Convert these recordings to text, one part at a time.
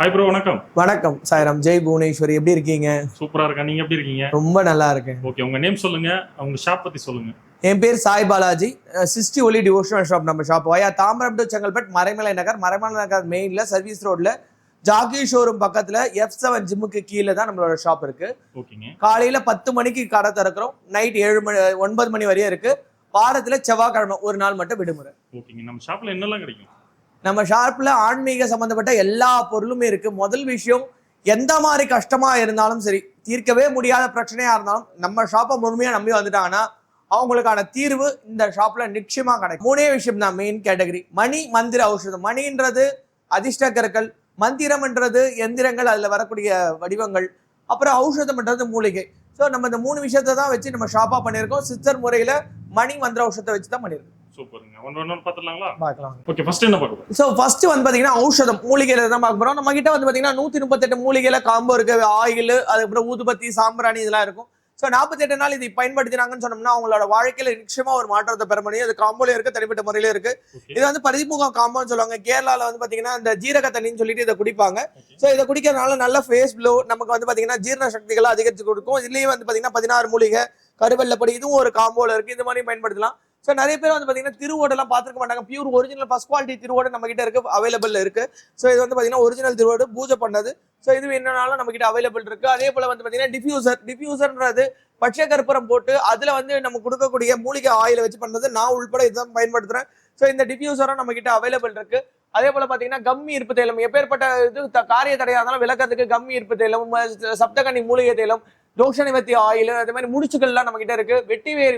Hi bro வணக்கம். வணக்கம். சாய்ராம் ஜெய் புவனேஸ்வரி எப்படி இருக்கீங்க? சூப்பரா இருக்கேன். நீங்க எப்படி இருக்கீங்க? ரொம்ப நல்லா இருக்கேன். ஓகே உங்க நேம் சொல்லுங்க. உங்க ஷாப் பத்தி சொல்லுங்க. என் பேர் சாய் பாலாஜி. சிஸ்டி ஒலி டிவோஷனல் ஷாப் நம்ம shop via Tambaram to Chengalpattu Maraimalai Nagar. Maraimalai Nagar மெயின்ல service ரோட்ல ஜாக்கி ஷோரூம் பக்கத்துல எஃப் செவன் ஜிம்முக்கு கீழே தான் நம்மளோட ஷாப் இருக்கு. காலையில பத்து மணிக்கு கடை திறக்கிறோம். நைட் ஏழு மணி ஒன்பது மணி வரையும் இருக்கு. வாரத்துல செவ்வாய்க்கிழமை ஒரு நாள் மட்டும் விடுமுறை. ஓகேங்க நம்ம ஷாப்ல என்னெல்லாம் கிடைக்கும்? நம்ம ஷார்ப்பில் ஆன்மீக சம்மந்தப்பட்ட எல்லா பொருளுமே இருக்குது முதல் விஷயம் எந்த மாதிரி கஷ்டமாக இருந்தாலும் சரி தீர்க்கவே முடியாத பிரச்சனையாக இருந்தாலும் நம்ம ஷாப்பை முழுமையாக நம்பி வந்துட்டாங்கன்னா அவங்களுக்கான தீர்வு இந்த ஷாப்பில் நிச்சயமாக கிடைக்கும். மூணே விஷயம் தான் மெயின் கேட்டகரி மணி மந்திர ஔஷதம். மணின்றது அதிர்ஷ்ட கற்கள் மந்திரம்ன்றது எந்திரங்கள் அதில் வரக்கூடிய வடிவங்கள். அப்புறம் ஔஷதம்ன்றது மூலிகை. ஸோ நம்ம இந்த மூணு விஷயத்தை தான் வச்சு நம்ம ஷாப்பாக பண்ணியிருக்கோம். சித்தர் முறையில் மணி மந்திர ஔஷதத்தை வச்சு தான் பண்ணியிருக்கோம். சூப்பருங்க. ஒன்று ஒன்று பார்த்துலாங்களா பார்க்கலாம் ஓகே ஃபர்ஸ்ட் என்ன பார்க்க போறோம்? ஸோ ஃபர்ஸ்ட் வந்து பாத்தீங்கன்னா ஔஷதம் மூலிகையில தான் பார்க்க நம்ம கிட்ட வந்து பாத்தீங்கன்னா நூத்தி முப்பத்தெட்டு மூலிகையில காம்போ இருக்கு ஆயில் அதுக்கப்புறம் ஊதுபத்தி சாம்பிராணி இதெல்லாம் இருக்கும். ஸோ நாற்பத்தெட்டு நாள் இதை பயன்படுத்தினாங்கன்னு சொன்னோம்னா அவங்களோட வாழ்க்கையில நிச்சயமா ஒரு மாற்றத்தை பெற முடியும். அது காம்போல இருக்கு தனிப்பட்ட முறையில இருக்கு. இது வந்து பரிமுகம் காம்போன்னு சொல்லுவாங்க. கேரளால வந்து பாத்தீங்கன்னா இந்த ஜீரக தண்ணின்னு சொல்லிட்டு இதை குடிப்பாங்க. ஸோ இதை குடிக்கிறதுனால நல்ல ஃபேஸ் ப்ளோ நமக்கு வந்து பாத்தீங்கன்னா ஜீரண சக்திகளை அதிகரித்து கொடுக்கும். இதுலயும் வந்து பாத்தீங்கன்னா பதினாறு மூலிகை கருவெல்லப்படி இதுவும் ஒரு காம்போல இருக்கு. இது மாதிரி பயன்படுத்தலாம். ஸோ நிறைய பேர் வந்து பார்த்தீங்கன்னா திருவோடெல்லாம் பார்த்துருக்க மாட்டாங்க. பியூர் ஒரிஜினல் ஃபர்ஸ்ட் குவாலிட்டி திருவோடு நம்ம கிட்ட இருக்கு அவைலபிள் இருக்கு. ஸோ இது வந்து பார்த்தீங்கன்னா ஒரிஜினல் திருவோடு பூஜை பண்ணது. ஸோ இது என்னன்னாலும் நம்ம கிட்ட அவைலபிள் இருக்கு. அதே போல வந்து பார்த்தீங்கன்னா டிஃப்யூசர் டிஃப்யூசர்ன்றது பச்சை கற்பூரம் போட்டு அதில் வந்து நம்ம கொடுக்கக்கூடிய மூலிகை ஆயில வச்சு பண்ணுறது நான் உள்பட இதுதான் பயன்படுத்துகிறேன் ஸோ இந்த டிஃப்யூசரும் நம்ம கிட்ட அவைலபிள் இருக்கு. அதே போல பாத்தீங்கன்னா கம்மி இருப்பு தைலம் எப்பேற்பட்ட இது த- காரிய தடையா இருந்தாலும் விளக்கறதுக்கு கம்மி இருப்பு தைலம் ம- சப்தகன்னி மூலிகை தைலம் தோஷ நிவர்த்தி ஆயில் அதே மாதிரி முடிச்சுக்கள்லாம் நம்ம கிட்ட இருக்கு.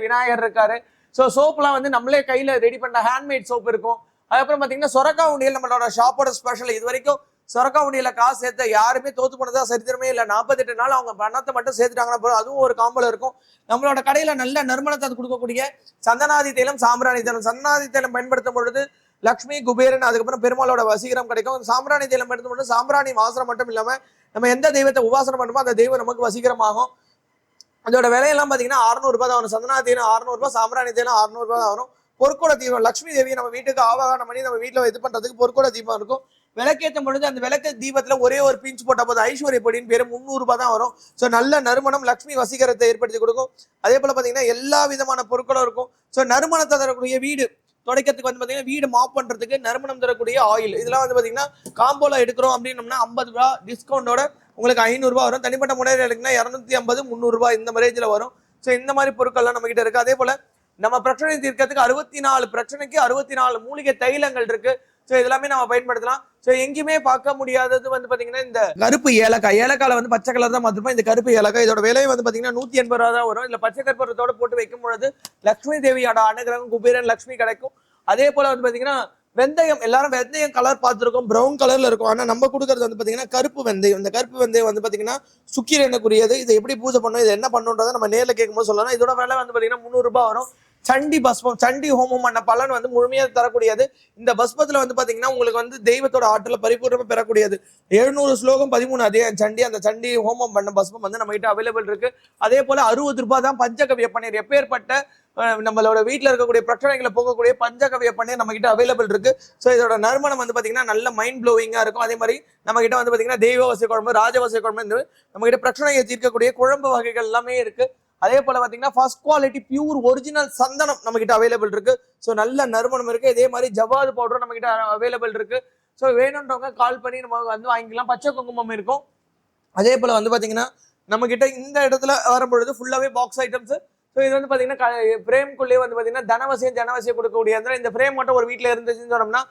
விநாயகர் இருக்காரு. ஸோ சோப்லாம் வந்து நம்மளே கையில் ரெடி பண்ண ஹேண்ட்மேட் சோப் இருக்கும். அதுக்கப்புறம் பார்த்தீங்கன்னா சொரக்கா உண்டியல் நம்மளோட ஷாப்போட ஸ்பெஷல் இது வரைக்கும் சொரக்கா உண்டியில் காசு சேர்த்த யாருமே தோத்து போனதா சரித்திரமே இல்லை. நாற்பத்தெட்டு நாள் அவங்க பணத்தை மட்டும் சேர்த்துட்டாங்கன்னா போதும். அதுவும் ஒரு காம்பல் இருக்கும். நம்மளோட கடையில் நல்ல நறுமணத்தை கொடுக்கக்கூடிய சந்தனாதி தைலம் சாம்பிராணி தைலம். சந்தனாதி தைலம் பயன்படுத்தும் பொழுது லக்ஷ்மி குபேரன் அதுக்கப்புறம் பெருமாளோட வசீகரம் கிடைக்கும். சாம்பிராணி தைலம் பயன்படுத்தும் பொழுது சாம்பிராணி வாசனம் மட்டும் இல்லாமல் நம்ம எந்த தெய்வத்தை உபாசனம் பண்ணுமோ அந்த தெய்வம் நமக்கு வசீகரமாகும். அதோட விலையெல்லாம் பார்த்தீங்கன்னா அறுநூறுபா தான் வரும். சந்தனா தீனம் அறுநூறுபா சாம்பிராணி தீனம் 600 தான் வரும். பொற்கோட தீபம் லட்சுமி தேவியை நம்ம வீட்டுக்கு ஆவாகனம் பண்ணி நம்ம வீட்டில் இது பண்ணுறதுக்கு பொற்கோட தீபம் இருக்கும். விளக்கேற்ற பொழுது அந்த விளக்கு தீபத்தில் ஒரே ஒரு பிஞ்ச் போட்ட போது ஐஸ்வர்ய பொடின்னு பேர் முந்நூறுபா தான் வரும். ஸோ நல்ல நறுமணம் லக்ஷ்மி வசீகரத்தை ஏற்படுத்தி கொடுக்கும். அதே போல் பார்த்தீங்கன்னா எல்லா விதமான பொருட்களும் இருக்கும். ஸோ நறுமணத்தை தரக்கூடிய வீடு துடைக்கிறதுக்கு வந்து பார்த்தீங்கன்னா வீடு மாப் பண்ணுறதுக்கு நறுமணம் தரக்கூடிய ஆயில் இதெல்லாம் வந்து பார்த்தீங்கன்னா காம்போல எடுக்கிறோம் அப்படின்னம்னா ஐம்பது ரூபா டிஸ்கவுண்டோட உங்களுக்கு ஐநூறுரூவா வரும். தனிப்பட்ட முறையில் எடுக்குன்னா இரநூத்தி ஐம்பது முந்நூறுரூவா இந்த ரேஞ்சில் வரும். ஸோ இந்த மாதிரி பொருட்கள்லாம் நம்மக்கிட்ட இருக்குது அதே போல் நம்ம பிரச்சனை தீர்க்கிறதுக்கு அறுபத்தி நாலு பிரச்சனைக்கு அறுபத்தி நாலு மூலிகை தைலங்கள் இருக்குது ஸோ இதெல்லாமே நம்ம பயன்படுத்தலாம். ஸோ எங்கேயுமே பார்க்க முடியாதது வந்து பார்த்தீங்கன்னா இந்த கருப்பு ஏலக்காய். ஏலக்காயில வந்து பச்சை கலர் தான் பார்த்துருப்போம் இந்த கருப்பு ஏலக்காய் இதோட விலை வந்து பார்த்தீங்கன்னா நூற்றி எண்பது ரூபா தான் வரும். இல்லை பச்சை கற்பூரத்தோடு போட்டு வைக்கும் பொழுது லக்ஷ்மி தேவியோட அனுகிரகம் குபேரன் லக்ஷ்மி கிடைக்கும். அதே போல் வந்து பார்த்தீங்கன்னா வெந்தயம் எல்லாரும் வெந்தயம் கலர் பார்த்துருக்கோம் ப்ரௌன் கலரில் இருக்கும். ஆனால் நம்ம கொடுக்கறது வந்து பார்த்தீங்கன்னா கருப்பு வெந்தயம். இந்த கருப்பு வெந்தயம் வந்து பாத்தீங்கன்னா சுக்கிரனுக்குரியது இதை எப்படி பூஜை பண்ணணும் இது என்ன பண்ணணுன்றதை நம்ம நேரில் கேட்கும்போது சொல்லலாம். இதோட விலை வந்து பார்த்தீங்கன்னா முந்நூறுரூபா வரும். சண்டி பஸ்பம் சண்டி ஹோமம் பண்ண பலன் வந்து முழுமையாக தரக்கூடியது. இந்த பஸ்பத்தில் வந்து பார்த்தீங்கன்னா உங்களுக்கு வந்து தெய்வத்தோட ஆற்றல பரிபூர்ணமாக பெறக்கூடியது. எழுநூறு ஸ்லோகம் பதிமூணு அதே சண்டி அந்த சண்டி ஹோமம் பண்ண பஸ்பம் வந்து நம்மகிட்ட அவைலபிள் இருக்கு. அதே போல அறுபது ரூபாய் தான் பஞ்சகவிய பன்னீர். எப்பேற்பட்ட நம்மளோட வீட்டில் இருக்கக்கூடிய பிரச்சனைகளை போகக்கூடிய பஞ்சகவிய பண்ணி நம்ம கிட்ட அவைலபிள் இருக்கு. ஸோ இதோட நறுமணம் வந்து பார்த்தீங்கன்னா நல்ல மைண்ட் ப்ளோவிங்காக இருக்கும். அதே மாதிரி நம்ம கிட்ட வந்து பார்த்தீங்கன்னா தெய்வ வசை குழம்பு ராஜவசை குழம்பு இந்த நம்ம கிட்ட பிரச்சனையை தீர்க்கக்கூடிய குழம்பு வகைகள் எல்லாமே இருக்கு. அதே போல பார்த்தீங்கன்னா ஃபர்ஸ்ட் குவாலிட்டி பியூர் ஒரிஜினல் சந்தனம் நம்ம கிட்ட அவைலபிள் இருக்கு. ஸோ நல்ல நறுமணம் இருக்கு. இதே மாதிரி ஜவ்வாது பவுடரும் நம்ம கிட்ட அவைலபிள் இருக்கு. ஸோ வேணுன்றவங்க கால் பண்ணி நம்ம வந்து வாங்கிக்கலாம். பச்சை குங்குமம் இருக்கும். அதே போல வந்து பார்த்தீங்கன்னா நம்ம கிட்ட இந்த இடத்துல வரும்பொழுது ஃபுல்லாகவே பாக்ஸ் ஐட்டம்ஸ் ஸோ இது வந்து பார்த்தீங்கன்னா ஃப்ரேம்குள்ளேயே வந்து பார்த்தீங்கன்னா தனவசியம் ஜனவசியம் கொடுக்கக்கூடிய அந்த இந்த ஃப்ரேம் மட்டும் ஒரு வீட்டில் இருந்துச்சுன்னு சொன்னோம்னா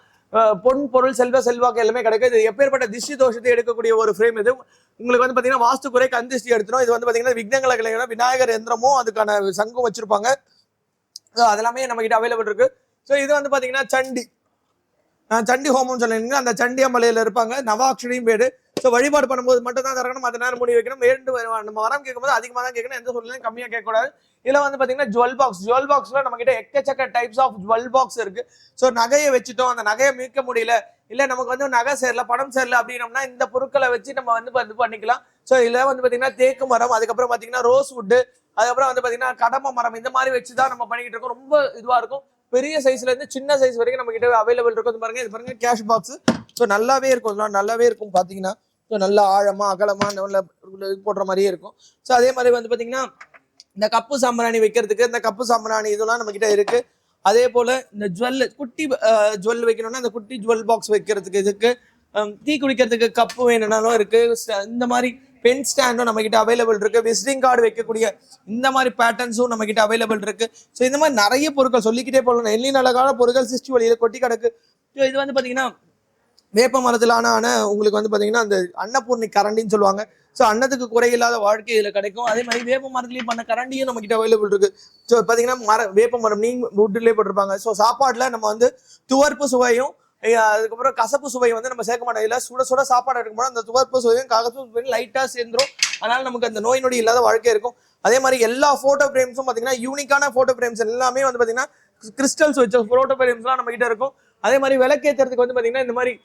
பொன் பொருள் செல்வ செல்வாக்கு எல்லாமே கிடைக்கும். இது எப்பேற்பட்ட திஷ்டி தோஷத்தை எடுக்கக்கூடிய ஒரு ஃப்ரேம் இது. உங்களுக்கு வந்து பார்த்தீங்கன்னா வாஸ்து குறை கந்திஷ்டி எடுத்துரும். இது வந்து பார்த்தீங்கன்னா விக்னங்களை கலைஞர் விநாயகர் எந்திரமும் அதுக்கான சங்கம் வச்சிருப்பாங்க. ஸோ அதெல்லாமே நம்ம கிட்ட அவைலபிள் இருக்கு. ஸோ இது வந்து பார்த்தீங்கன்னா சண்டி. சண்டி ஹோமம்னு சொல்லிருங்க அந்த சண்டி அம்மலையில இருப்பாங்க. நவாக்ஷரியும் பேர். ஸோ வழிபாடு பண்ணும்போது மட்டும் தான் திறக்கணும் மற்ற நேரம் முடி வைக்கணும். வேண்டு வ- நம்ம வரம் கேட்கும்போது அதிகமாக தான் கேட்கணும். எந்த சூழ்நிலையும் கம்மியாக கேட்கக்கூடாது. இதில் வந்து பார்த்தீங்கன்னா ஜுவல் பாக்ஸ் ஜுவல் பாக்ஸில் நம்ம கிட்ட எக்கச்சக்க டைப்ஸ் ஆஃப் ஜுவல் பாக்ஸ் இருக்கு. ஸோ நகையை வச்சுட்டோம். அந்த நகையை மீட்க முடியல. இல்லை நமக்கு வந்து நகை சேரல பணம் சேரல அப்படின்னம்னா இந்த பொருட்களை வச்சு நம்ம வந்து இது பண்ணிக்கலாம். ஸோ இதில் வந்து பார்த்தீங்கன்னா தேக்கு மரம் அதுக்கப்புறம் பார்த்தீங்கன்னா ரோஸ் வுட்டு அதுக்கப்புறம் வந்து பார்த்தீங்கன்னா கடம்ப மரம் இந்த மாதிரி வச்சு தான் நம்ம பண்ணிக்கிட்டு இருக்கோம். ரொம்ப இதுவாக இருக்கும். பெரிய சைஸ்ல இருந்து சின்ன சைஸ் வரைக்கும் நம்ம கிட்ட அவைலபிள் இருக்கும். பாருங்க இது பாருங்க கேஷ் பாக்ஸ் ஸோ நல்லாவே இருக்கும். நல்லாவே இருக்கும். பாத்தீங்கன்னா ஸோ நல்லா ஆழமாக அகலமாக நல்ல இது போடுற மாதிரியே இருக்கும். ஸோ அதே மாதிரி வந்து பார்த்தீங்கன்னா இந்த கப்பு சாம்பிராணி வைக்கிறதுக்கு இந்த கப்பு சாம்பிராணி இதெல்லாம் நம்மக்கிட்ட இருக்குது அதே போல் இந்த ஜுவல் குட்டி ஜுவல் வைக்கணும்னா இந்த குட்டி ஜுவல் பாக்ஸ் வைக்கிறதுக்கு இதுக்கு டீ குடிக்கிறதுக்கு கப்பு வேணும்னாலும் இருக்குது இந்த மாதிரி பென் ஸ்டாண்டும் நம்மக்கிட்ட அவைலபிள் இருக்குது விசிட்டிங் கார்டு வைக்கக்கூடிய இந்த மாதிரி பேட்டர்ன்ஸும் நம்மக்கிட்ட அவைலபிள் இருக்குது ஸோ இந்த மாதிரி நிறைய பொருட்கள் சொல்லிக்கிட்டே போகலாம் எண்ணி நல்ல கால பொருட்கள் சிஸ்டி வழியில் கொட்டி கிடக்கு. ஸோ இது வந்து பார்த்திங்கன்னா வேப்ப மரத்திலான ஆன உங்களுக்கு வந்து பார்த்தீங்கன்னா அந்த அன்னபூர்ணி கரண்டின்னு சொல்லுவாங்க. ஸோ அன்னத்துக்கு குறையில்லாத வாழ்க்கை இதில் கிடைக்கும். அதே மாதிரி வேப்ப மரத்துலேயும் பண்ண கரண்டியும் நம்மக்கிட்ட அவைலபிள் இருக்கு. ஸோ பார்த்தீங்கன்னா மர வேப்ப மரம் நீங்க வுட்லேயே போட்டிருப்பாங்க. ஸோ சாப்பாட்டில் நம்ம வந்து துவர்ப்பு சுவையும் அதுக்கப்புறம் கசப்பு சுவை வந்து நம்ம சேர்க்க மாட்டோம். இல்லை சுட சுட சாப்பாடு எடுக்கும்போது அந்த துவர்ப்பு சுவையும் கசப்பு சுவையும் லைட்டாக சேர்ந்துடும் அதனால நமக்கு அந்த நோய் நொடி இல்லாத வாழ்க்கை இருக்கும். அதே மாதிரி எல்லா ஃபோட்டோ ஃப்ரேம்ஸும் பார்த்தீங்கன்னா யூனிக்கான ஃபோட்டோ ஃப்ரேம்ஸ் எல்லாமே வந்து பார்த்தீங்கன்னா கிறிஸ்டல்ஸ் வச்ச ஃபோட்டோ ஃப்ரேம்ஸ்லாம் நம்ம கிட்ட இருக்கும். அதே மாதிரி விளக்கேத்துறதுக்கு வந்து பார்த்தீங்கன்னா இந்த மாதிரி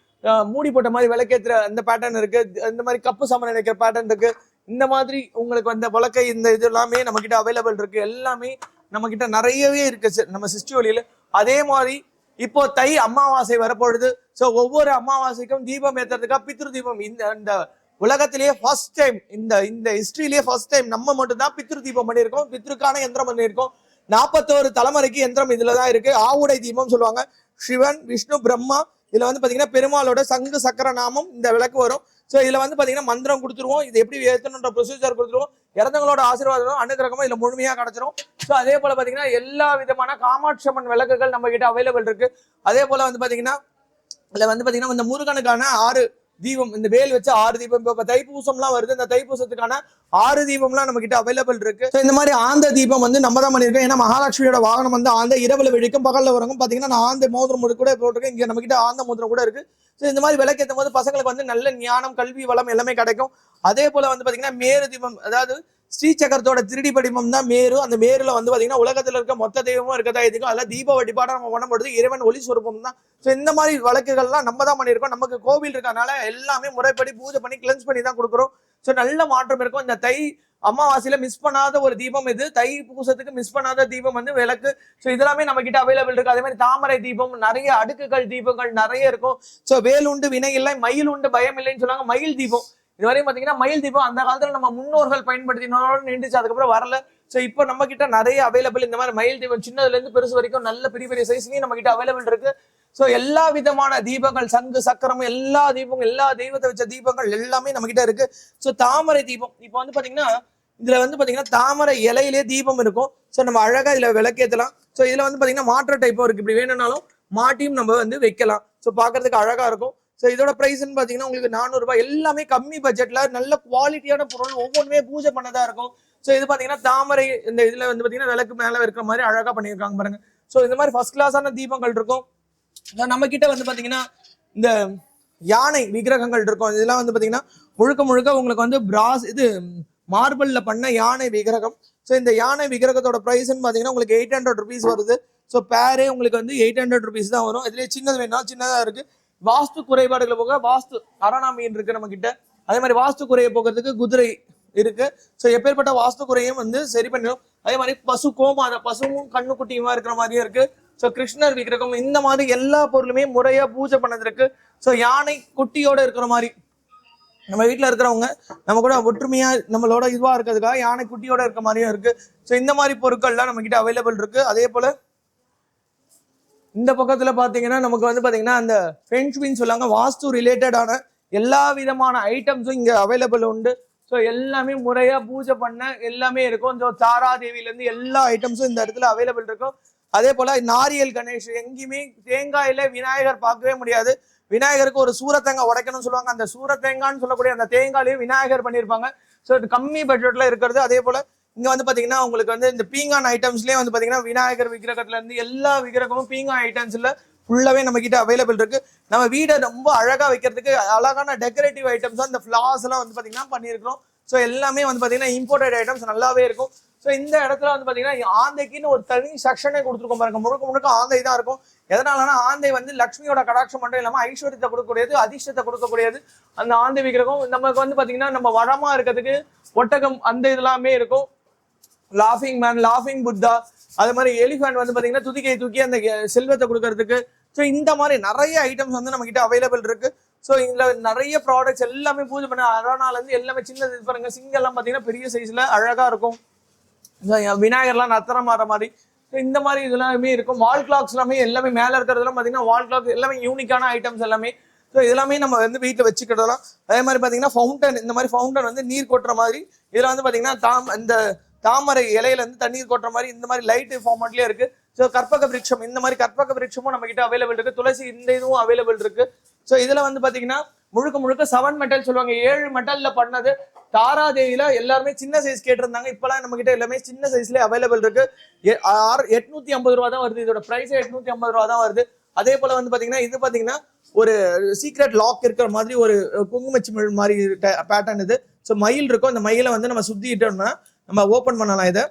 மூடி போட்ட மாதிரி விளக்கேத்துற அந்த பேட்டர்ன் இருக்கு. இந்த மாதிரி கப்பு சாமான் நினைக்கிற பேட்டர்ன் இருக்கு. இந்த மாதிரி உங்களுக்கு வந்த விளக்கை இந்த இது எல்லாமே நம்ம கிட்ட அவைலபிள் இருக்கு. எல்லாமே நம்ம கிட்ட நிறையவே இருக்கு சி- நம்ம சிஸ்டி வழியில. அதே மாதிரி இப்போ தை அமாவாசை வரப்பொழுது ஸோ ஒவ்வொரு அமாவாசைக்கும் தீபம் ஏத்துறதுக்காக பித்ரு தீபம். இந்த இந்த உலகத்திலேயே ஃபர்ஸ்ட் டைம் இந்த இந்த ஹிஸ்ட்ரியிலேயே ஃபர்ஸ்ட் டைம் நம்ம மட்டும்தான் பித்ரு தீபம் பண்ணியிருக்கோம். பித்ருக்கான யந்திரம் பண்ணியிருக்கோம். நாற்பத்தோரு தலைமுறைக்கு எந்திரம் இதில் தான் இருக்கு. ஆவுடை தீபம் சொல்லுவாங்க. சிவன் விஷ்ணு பிரம்மா இதுல வந்து பாத்தீங்கன்னா பெருமாளோட சங்கு சக்கர நாமம் இந்த விளக்கு வரும். ஸோ இதுல வந்து பாத்தீங்கன்னா மந்திரம் கொடுத்துருவோம். இது எப்படி ஏற்றணுன்ற ப்ரொசீஜர் கொடுத்துருவோம். இறந்தவங்களோட ஆசீர்வாதம் அனுகிரகமும் இதுல முழுமையா கிடைச்சிரும். ஸோ அதே போல பாத்தீங்கன்னா எல்லா விதமான காமாட்சம்மன் விளக்குகள் நம்ம கிட்ட அவைலபிள் இருக்கு. அதே போல வந்து பாத்தீங்கன்னா இதுல வந்து பாத்தீங்கன்னா இந்த முருகனுக்கான ஆறு தீபம் இந்த வேல் வச்சு ஆறு தீபம். இப்போ தைப்பூசம்லாம் வருது. இந்த தைப்பூசத்துக்கான ஆறு தீபம்லாம் நம்ம கிட்ட அவைலபிள் இருக்கு இந்த மாதிரி ஆந்த தீபம் வந்து நம்ம தான் பண்ணியிருக்கோம். ஏன்னா மகாலட்சுமியோட வாகனம் வந்து ஆந்த இரவுல வெடிக்கும் பகல்ல வரங்கும் பாத்தீங்கன்னா நான் ஆந்த மோதிரம் கூட போட்டிருக்கேன். இங்க நம்ம கிட்ட ஆந்த மோதிரம் கூட இருக்கு. ஸோ இந்த மாதிரி விளக்கேற்றும் போது பசங்களுக்கு வந்து நல்ல ஞானம் கல்வி வளம் எல்லாமே கிடைக்கும். அதே போல் வந்து பார்த்தீங்கன்னா மேரு தீபம் அதாவது ஸ்ரீசக்கரத்தோட திருடி படிமம் தான் மேரு. அந்த மேருல வந்து பார்த்தீங்கன்னா உலகத்தில் இருக்க மொத்த தெய்வமும் இருக்கதா இதுக்கும் அதில் தீப வழிபாடாக நம்ம பண்ணும்பொழுது இறைவன் ஒளி சுரூபம் தான். ஸோ இந்த மாதிரி வழக்குகள்லாம் நம்ம தான் பண்ணியிருக்கோம். நமக்கு கோவில் இருக்கனால எல்லாமே முறைப்படி பூஜை பண்ணி கிளென்ஸ் பண்ணி தான் கொடுக்குறோம். ஸோ நல்ல மாற்றம் இருக்கும். இந்த தை அமாவாசையில மிஸ் பண்ணாத ஒரு தீபம் இது. தை பூசத்துக்கு மிஸ் பண்ணாத தீபம் வந்து விளக்கு. ஸோ இதெல்லாமே நம்ம கிட்ட அவைலபிள் இருக்கு. அதே மாதிரி தாமரை தீபம் நிறைய அடுக்குகள் தீபங்கள் நிறைய இருக்கும். ஸோ வேல் உண்டு வினை இல்லை மயில் உண்டு பயம் இல்லைன்னு சொல்லுவாங்க. மயில் தீபம். இது வரையும் பாத்தீங்கன்னா மயில் தீபம் அந்த காலத்துல நம்ம முன்னோர்கள் பயன்படுத்தினோட நின்றுச்சு. அதுக்கப்புறம் வரல. ஸோ இப்போ நம்ம கிட்ட நிறைய அவைலபிள் இந்த மாதிரி மயில் தீபம் சின்னதுல இருந்து பெருசு வரைக்கும் நல்ல பெரிய பெரிய சைஸ்லயும் நம்ம கிட்ட அவைலபிள் இருக்கு. ஸோ எல்லா விதமான தீபங்கள் சங்கு சக்கரம் எல்லா தீபங்கள் எல்லா தெய்வத்தை வச்ச தீபங்கள் எல்லாமே நம்ம கிட்ட இருக்கு. ஸோ தாமரை தீபம். இப்போ வந்து பாத்தீங்கன்னா இதுல வந்து பாத்தீங்கன்னா தாமரை இலையிலே தீபம் இருக்கும். ஸோ நம்ம அழகா இதுல விளக்கேற்றலாம் ஸோ இதுல வந்து பாத்தீங்கன்னா மாற்ற டைப்பும் இருக்கு. இப்படி வேணும்னாலும் மாட்டியும் நம்ம வந்து வைக்கலாம். ஸோ பாக்குறதுக்கு அழகா இருக்கும். ஸோ இதோட ப்ரைஸ்ன்னு பார்த்தீங்கன்னா உங்களுக்கு 400 ரூபாய். எல்லாமே கம்மி பட்ஜெட்ல நல்ல குவாலிட்டியான பொருள் ஒவ்வொன்றுமே பூஜை பண்ணதா இருக்கும். ஸோ இது பார்த்தீங்கன்னா தாமரை இந்த இதுல வந்து பார்த்தீங்கன்னா விளக்கு மேலே இருக்கிற மாதிரி அழகா பண்ணியிருக்காங்க பாருங்க. ஸோ இந்த மாதிரி ஃபர்ஸ்ட் கிளாஸான தீபங்கள் இருக்கும். நம்ம கிட்ட வந்து பார்த்தீங்கன்னா இந்த யானை விக்கிரகங்கள் இருக்கும். இதெல்லாம் வந்து பார்த்தீங்கன்னா முழுக்க முழுக்க உங்களுக்கு வந்து பிராஸ் இது மார்பிளில் பண்ண யானை விக்கிரகம். ஸோ இந்த யானை விக்கிரகத்தோட ப்ரைஸ்ன்னு பார்த்தீங்கன்னா உங்களுக்கு எயிட் ஹண்ட்ரட் ருபீஸ் வருது. ஸோ பேரே உங்களுக்கு வந்து எயிட் ஹண்ட்ரட் ருபீஸ் தான் வரும். இதுலேயே சின்னது வேணா சின்னதாக இருக்குது வாஸ்து குறைபாடுகளை போக வாஸ்து அரணா மீன் இருக்குது நம்மக்கிட்ட அதே மாதிரி வாஸ்து குறையை போக்குறதுக்கு குதிரை இருக்கு. ஸோ எப்பேற்பட்ட வாஸ்து குறையும் வந்து சரி பண்ணிடும் அதே மாதிரி பசு கோமாத பசுவும் கண்ணுக்குட்டியுமா இருக்கிற மாதிரியும் இருக்கு. ஸோ கிருஷ்ணர் விக்கிரகம் இந்த மாதிரி எல்லா பொருளுமே முறையா பூஜை பண்ணது இருக்கு ஸோ யானை குட்டியோட இருக்கிற மாதிரி. நம்ம வீட்டில் இருக்கிறவங்க நம்ம கூட ஒற்றுமையா நம்மளோட இதுவாக இருக்கிறதுக்காக யானை குட்டியோட இருக்க மாதிரியும் இருக்கு. ஸோ இந்த மாதிரி பொருட்கள்லாம் நம்ம கிட்ட அவைலபிள் இருக்கு. அதே போல இந்த பக்கத்தில் பார்த்தீங்கன்னா நமக்கு வந்து பார்த்தீங்கன்னா அந்த ஃப்ரெஞ்ச் ஃபென்ச்வின்னு சொல்லுவாங்க வாஸ்து ரிலேட்டடான எல்லா விதமான ஐட்டம்ஸும் இங்கே அவைலபிள் உண்டு. ஸோ எல்லாமே முறையாக பூஜை பண்ண எல்லாமே இருக்கும். ஸோ தாரா எல்லா ஐட்டம்ஸும் இந்த இடத்துல அவைலபிள் இருக்கும். அதே போல் நாரியல் கணேஷ் எங்கேயுமே தேங்காயில விநாயகர் பார்க்கவே முடியாது. விநாயகருக்கு ஒரு சூரத்தேங்காய் உடைக்கணும்னு சொல்லுவாங்க. அந்த சூரத்தேங்கான்னு சொல்லக்கூடிய அந்த தேங்காயிலையும் விநாயகர் பண்ணியிருப்பாங்க. ஸோ இது கம்மி பட்ஜெட்ல இருக்கிறது. அதே போல இங்க வந்து பாத்தீங்கன்னா உங்களுக்கு வந்து இந்த பீங்கான் ஐட்டம்ஸ்லயே வந்து பாத்தீங்கன்னா விநாயகர் விக்கிரகத்துல இருந்து எல்லா விக்கிரகமும் பீங்கான் ஐட்டம்ஸ்ல ஃபுல்லாவே நம்ம கிட்ட அவைலபிள் இருக்கு. நம்ம வீடை ரொம்ப அழகா வைக்கிறதுக்கு அழகான டெக்கரேட்டிவ் ஐட்டம்ஸ் அந்த ஃபிளாஸ் எல்லாம் வந்து பாத்தீங்கன்னா பண்ணியிருக்கிறோம். ஸோ எல்லாமே வந்து பாத்தீங்கன்னா இம்போர்ட்டட் ஐட்டம்ஸ் நல்லாவே இருக்கும். ஸோ இந்த இடத்துல வந்து பார்த்தீங்கன்னா ஆந்தைக்குன்னு ஒரு தனி செக்ஷனே கொடுத்துருக்கோம் பாருங்க. முழுக்க முழுக்க ஆந்தை தான் இருக்கும். எதனாலனா ஆந்தை வந்து லக்ஷ்மியோட கடாட்சம் மட்டும் இல்லாமல் ஐஸ்வர்யத்தை கொடுக்கக்கூடியது அதிர்ஷ்டத்தை கொடுக்கக்கூடியது. அந்த ஆந்தை விக்கிரகம் நமக்கு வந்து பார்த்தீங்கன்னா நம்ம வளமாக இருக்கிறதுக்கு ஒட்டகம் அந்த இதெல்லாமே இருக்கும். லாஃபிங் மேன் லாஃபிங் புத்தா அது மாதிரி எலிஃபண்ட் வந்து பார்த்தீங்கன்னா துதிக்கையை தூக்கி அந்த செல்வத்தை கொடுக்கறதுக்கு. ஸோ இந்த மாதிரி நிறைய ஐட்டம்ஸ் வந்து நம்மக்கிட்ட அவைலபிள் இருக்கு. ஸோ இதில் நிறைய ப்ராடக்ட்ஸ் எல்லாமே பூஜை பண்ண அதனால இருந்து எல்லாமே சின்னது இது பாருங்க சிங்கெல்லாம் பார்த்தீங்கன்னா பெரிய சைஸில் அழகாக இருக்கும். விநாயகர்லாம் நத்தனம் மாற மாதிரி. இந்த மாதிரி இதெல்லாமே இருக்கும். வால் கிளாக்ஸ் எல்லாமே எல்லாமே மேலே இருக்கிறதுலாம் பார்த்தீங்கன்னா வால் கிளாக் எல்லாமே யூனிக்கான ஐட்டம்ஸ் எல்லாமே. ஸோ இதெல்லாமே நம்ம வந்து வீட்டில் வச்சுக்கிடலாம். அதே மாதிரி பார்த்தீங்கன்னா ஃபவுண்டன் இந்த மாதிரி ஃபவுண்டன் வந்து நீர் கொட்டுற மாதிரி. இதில் வந்து பார்த்தீங்கன்னா தாம் இந்த தாமரை இலையிலேருந்து தண்ணீர் கொட்டுற மாதிரி இந்த மாதிரி லைட்டு ஃபார்மட்லேயே இருக்கு. ஸோ கற்பக விருட்சம் இந்த மாதிரி கற்பக விருட்சமும் நம்ம கிட்ட அவைலபிள் இருக்கு. துளசி இந்த இதுவும் அவைலபிள் இருக்கு. ஸோ இதில் வந்து பார்த்தீங்கன்னா முழுக்க முழுக்க செவன் மெட்டல் சொல்லுவாங்க. ஏழு மெட்டலில் பண்ணது. தாராதேவியில எல்லாருமே சின்ன சைஸ் கேட்டிருந்தாங்க. இப்பெல்லாம் நம்ம கிட்ட எல்லாமே சின்ன சைஸ்ல அவைலபிள் இருக்கு. எ- ஆறு- எட்நூத்தி ஐம்பது ரூபா தான் வருது. இதோட பிரைஸ் எட்நூத்தி ஐம்பது ரூபா தான் வருது. அதே போல வந்து பாத்தீங்கன்னா இது பாத்தீங்கன்னா ஒரு சீக்ரெட் லாக் இருக்கிற மாதிரி ஒரு குங்குமச்சிமிழ் மாதிரி பேட்டர்ன் இது. ஸோ மயில் இருக்கும். அந்த மயிலை வந்து நம்ம சுத்திட்டோம்னா நம்ம ஓப்பன் பண்ணலாம் இதை.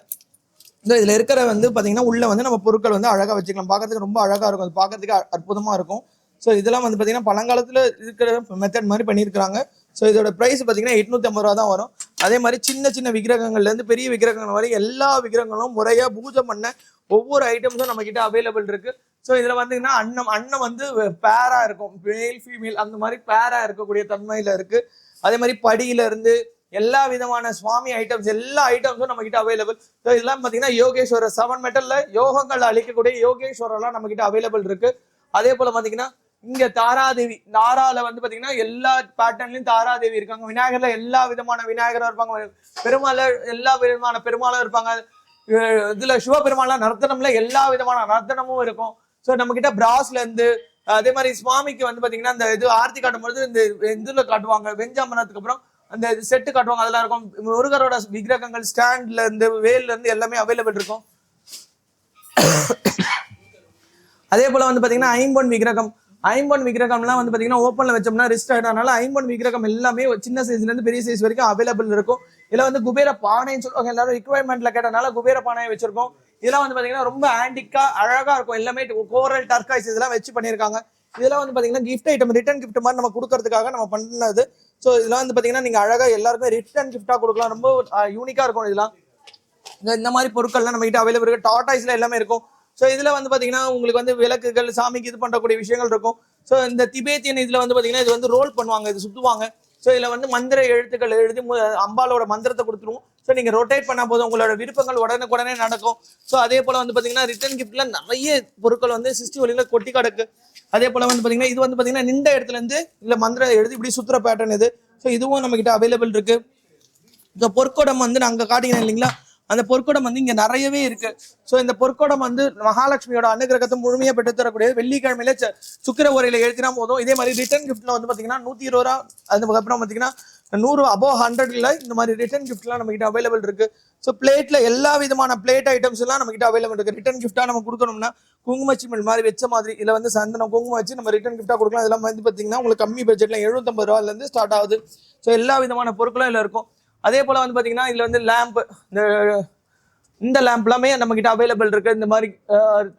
இந்த இதில் இருக்கிற வந்து பார்த்தீங்கன்னா உள்ள வந்து நம்ம பொருட்கள் வந்து அழகாக வச்சுக்கலாம். பார்க்கறதுக்கு ரொம்ப அழகாக இருக்கும். அது பார்க்கறதுக்கு அற்புதமாக இருக்கும். ஸோ இதெல்லாம் வந்து பார்த்தீங்கன்னா பழங்காலத்தில் இருக்கிற மெத்தட் மாதிரி பண்ணியிருக்கிறாங்க. ஸோ இதோட ப்ரைஸ் பார்த்தீங்கன்னா எட்நூத்தி ஐம்பது ரூபா தான் வரும். அதே மாதிரி சின்ன சின்ன விக்கிரகங்கள்லேருந்து பெரிய விக்கிரகங்கள் வரை எல்லா விக்கிரகங்களும் முறையாக பூஜை பண்ண ஒவ்வொரு ஐட்டம்ஸும் நம்ம கிட்ட அவைலபிள் இருக்கு. ஸோ இதில் வந்தீங்கன்னா அன்னம் அன்னம் வந்து பேரா இருக்கும். மேல் ஃபீமேல் அந்த மாதிரி பேரா இருக்கக்கூடிய தன்மையில இருக்கு. அதே மாதிரி படியில இருந்து எல்லா விதமான சுவாமி ஐட்டம்ஸ் எல்லா ஐட்டம்ஸும் நம்ம கிட்ட அவைலபிள் ஸோ இதெல்லாம் பார்த்தீங்கன்னா யோகேஸ்வரர் செவன் மெட்டல்ல யோகங்கள் அழிக்கக்கூடிய யோகேஸ்வரர்லாம் நம்ம கிட்ட அவைலபிள் இருக்கு. அதே போல பார்த்தீங்கன்னா இங்க தாராதேவி தாரால வந்து பாத்தீங்கன்னா எல்லா பேட்டர்ன்லயும் தாராதேவி இருக்காங்க. விநாயகர்ல எல்லா விதமான விநாயகரும் இருப்பாங்க. பெருமாள் எல்லா விதமான பெருமாளும் இருப்பாங்க. இதுல சிவபெருமாள்ல நர்த்தனம்ல எல்லா விதமான நர்த்தனமும் இருக்கும். ஸோ நம்ம கிட்ட பிராஸ்ல இருந்து அதே மாதிரி சுவாமிக்கு வந்து பாத்தீங்கன்னா இந்த இது ஆர்த்தி காட்டும்போது இந்த இதுல காட்டுவாங்க. வெஞ்சாமனத்துக்கு அப்புறம் அந்த செட்டு காட்டுவாங்க. அதெல்லாம் இருக்கும். முருகரோட விக்கிரகங்கள் ஸ்டாண்ட்ல இருந்து வேல்ல இருந்து எல்லாமே அவைலபிள் இருக்கும். அதே போல வந்து பாத்தீங்கன்னா ஐம்பொன் விக்கிரகம். ஐம்பன் விக்கிரகம்லாம் வந்து பார்த்தீங்கன்னா ஓப்பனில் வச்சோம்னா ரிஸ்ட் ஆயிடனால ஐம்பன் விக்கிரகம் எல்லாமே சின்ன சைஸ்லேருந்து பெரிய சைஸ் வரைக்கும் அவைலபிள் இருக்கும். இதில் வந்து குபேர பானைன்னு சொல்லுவாங்க. எல்லாரும் ரிக்குவயர்மெண்ட்ல கேட்டனால குபேர பானையை வச்சிருக்கோம். இதெல்லாம் வந்து பார்த்தீங்கன்னா ரொம்ப ஆன்டிக்கா அழகாக இருக்கும். எல்லாமே கோரல் டர்காய்ஸ் இதெல்லாம் வச்சு பண்ணியிருக்காங்க. இதெல்லாம் வந்து பார்த்தீங்கன்னா கிஃப்ட் ஐட்டம் ரிட்டர்ன் கிஃப்ட் மாதிரி நம்ம கொடுக்கறதுக்காக நம்ம பண்ணது. ஸோ இதெல்லாம் வந்து பார்த்தீங்கன்னா நீங்கள் அழகாக எல்லாருமே ரிட்டர்ன் கிஃப்டாக கொடுக்கலாம். ரொம்ப யூனிக்காக இருக்கும் இதெல்லாம். இந்த- மாதிரி பொருட்கள்லாம் நம்மகிட்ட அவைலபிள் இருக்குது டாட்டாய்ஸ்ல எல்லாமே இருக்கும். ஸோ இதில் வந்து பார்த்தீங்கன்னா உங்களுக்கு வந்து விளக்குகள் சாமிக்கு இது பண்ணக்கூடிய விஷயங்கள் இருக்கும். ஸோ இந்த திபேத்தியன் இதில் வந்து பார்த்தீங்கன்னா இது வந்து ரோல் பண்ணுவாங்க இது சுற்றுவாங்க ஸோ இதில் வந்து மந்திர எழுத்துக்கள் எழுதி அம்பாலோட மந்திரத்தை கொடுத்துருவோம். ஸோ நீங்கள் ரொட்டேட் பண்ணால் போதும் உங்களோட விருப்பங்கள் உடனுக்குடனே நடக்கும். ஸோ அதே போல் வந்து பார்த்தீங்கன்னா ரிட்டர்ன் கிஃப்ட்டில் நிறைய பொருட்கள் வந்து சிஸ்டி வழியில கொட்டி கிடக்கு. அதே போல் வந்து பார்த்தீங்கன்னா இது வந்து பார்த்தீங்கன்னா நின்ற இடத்துல இருந்து மந்திரம் எழுதி இப்படி சுற்றுற பேட்டர்ன் இது. ஸோ இதுவும் நம்மக்கிட்ட அவைலபிள் இருக்குது இந்த பொற்கொடம் வந்து நாங்கள் காட்டினேன் இல்லைங்களா? அந்த பொற்கொடம் வந்து இங்க நிறையவே இருக்கு. ஸோ இந்த பொற்கொடம் வந்து மகாலட்சுமியோட அனுகிரகத்தை முழுமையா பெற்று தரக்கூடிய வெள்ளிக்கிழமையில ச- சுக்கிர உரையில எழுத்தினா போதும். இதே மாதிரி ரிட்டர்ன் கிஃப்ட்ல வந்து பாத்தீங்கன்னா நூத்தி இருபது ரூபா அதுக்கப்புறம் பாத்தீங்கன்னா நூறு அபோ ஹண்ட்ரட்ல இந்த மாதிரி ரிட்டர்ன் கிஃப்ட்லாம் நம்ம கிட்ட அவைலபிள் இருக்கு. ஸோ பிளேட்ல எல்லா விதமான பிளேட் ஐட்டம்ஸ் எல்லாம் நம்ம கிட்ட அவைலபிள் இருக்கு ரிட்டர்ன் கிஃப்டா நம்ம கொடுக்கணும்னா குங்குமச்சிமிழ் மாதிரி வச்ச மாதிரி இல்லை வந்து சந்தனம் குங்குமம் வச்சு நம்ம ரிட்டர்ன் கிஃப்டா கொடுக்கலாம். இதெல்லாம் வந்து பாத்தீங்கன்னா உங்களுக்கு கம்மி பட்ஜெட்ல எழுபத்தம்பது ரூபாயிலிருந்து ஸ்டார்ட் ஆகுது. ஸோ எல்லா விதமான பொருட்களும் இல்லை இருக்கும். அதே போல் வந்து பார்த்தீங்கன்னா இதில் வந்து லேம்ப் இந்த இந்த லேம்ப் எல்லாமே அவைலபிள் இருக்குது இந்த மாதிரி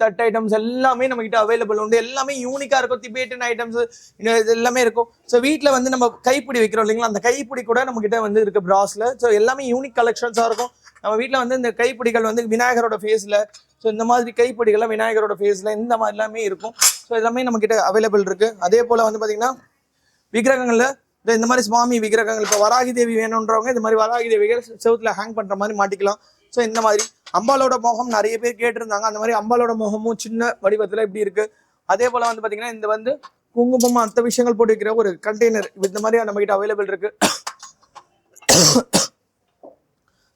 தட் ஐட்டம்ஸ் எல்லாமே நம்மக்கிட்ட அவைலபிள் உண்டு. எல்லாமே யூனிக்காக இருக்கும். திபேட்டன் ஐட்டம்ஸ் இது எல்லாமே இருக்கும். ஸோ வீட்டில் வந்து நம்ம கைப்பிடி வைக்கிறோம் இல்லைங்களா? அந்த கைப்பிடி கூட நம்மக்கிட்ட வந்து இருக்குது ப்ராஸில் ஸோ எல்லாமே யூனிக் கலெக்ஷன்ஸாக இருக்கும். நம்ம வீட்டில் வந்து இந்த கைப்பிடிகள் வந்து விநாயகரோட ஃபேஸில் ஸோ இந்த மாதிரி கைப்பிடிகள்லாம் விநாயகரோட ஃபேஸில் இந்த மாதிரி எல்லாமே இருக்கும். ஸோ எல்லாமே நம்மக்கிட்ட அவைலபிள் இருக்குது அதே போல் வந்து பார்த்திங்கன்னா விக்கிரகங்களில் இந்த இந்த மாதிரி சுவாமி விக்கிரகங்கள் இப்போ வராகி தேவி வேணுன்றவங்க இந்த மாதிரி வராகி தேவி செவுத்துல ஹேங் பண்ணுற மாதிரி மாட்டிக்கலாம். ஸோ இந்த மாதிரி அம்பாலோட முகம் நிறைய பேர் கேட்டிருந்தாங்க. அந்த மாதிரி அம்பாலோட முகமும் சின்ன வடிவத்தில் இப்படி இருக்குது அதே போல் வந்து பார்த்தீங்கன்னா இந்த வந்து குங்குமம் மற்ற விஷயங்கள் போட்டு வைக்கிற ஒரு கண்டெய்னர் இந்த மாதிரி நம்மகிட்ட அவைலபிள் இருக்கு.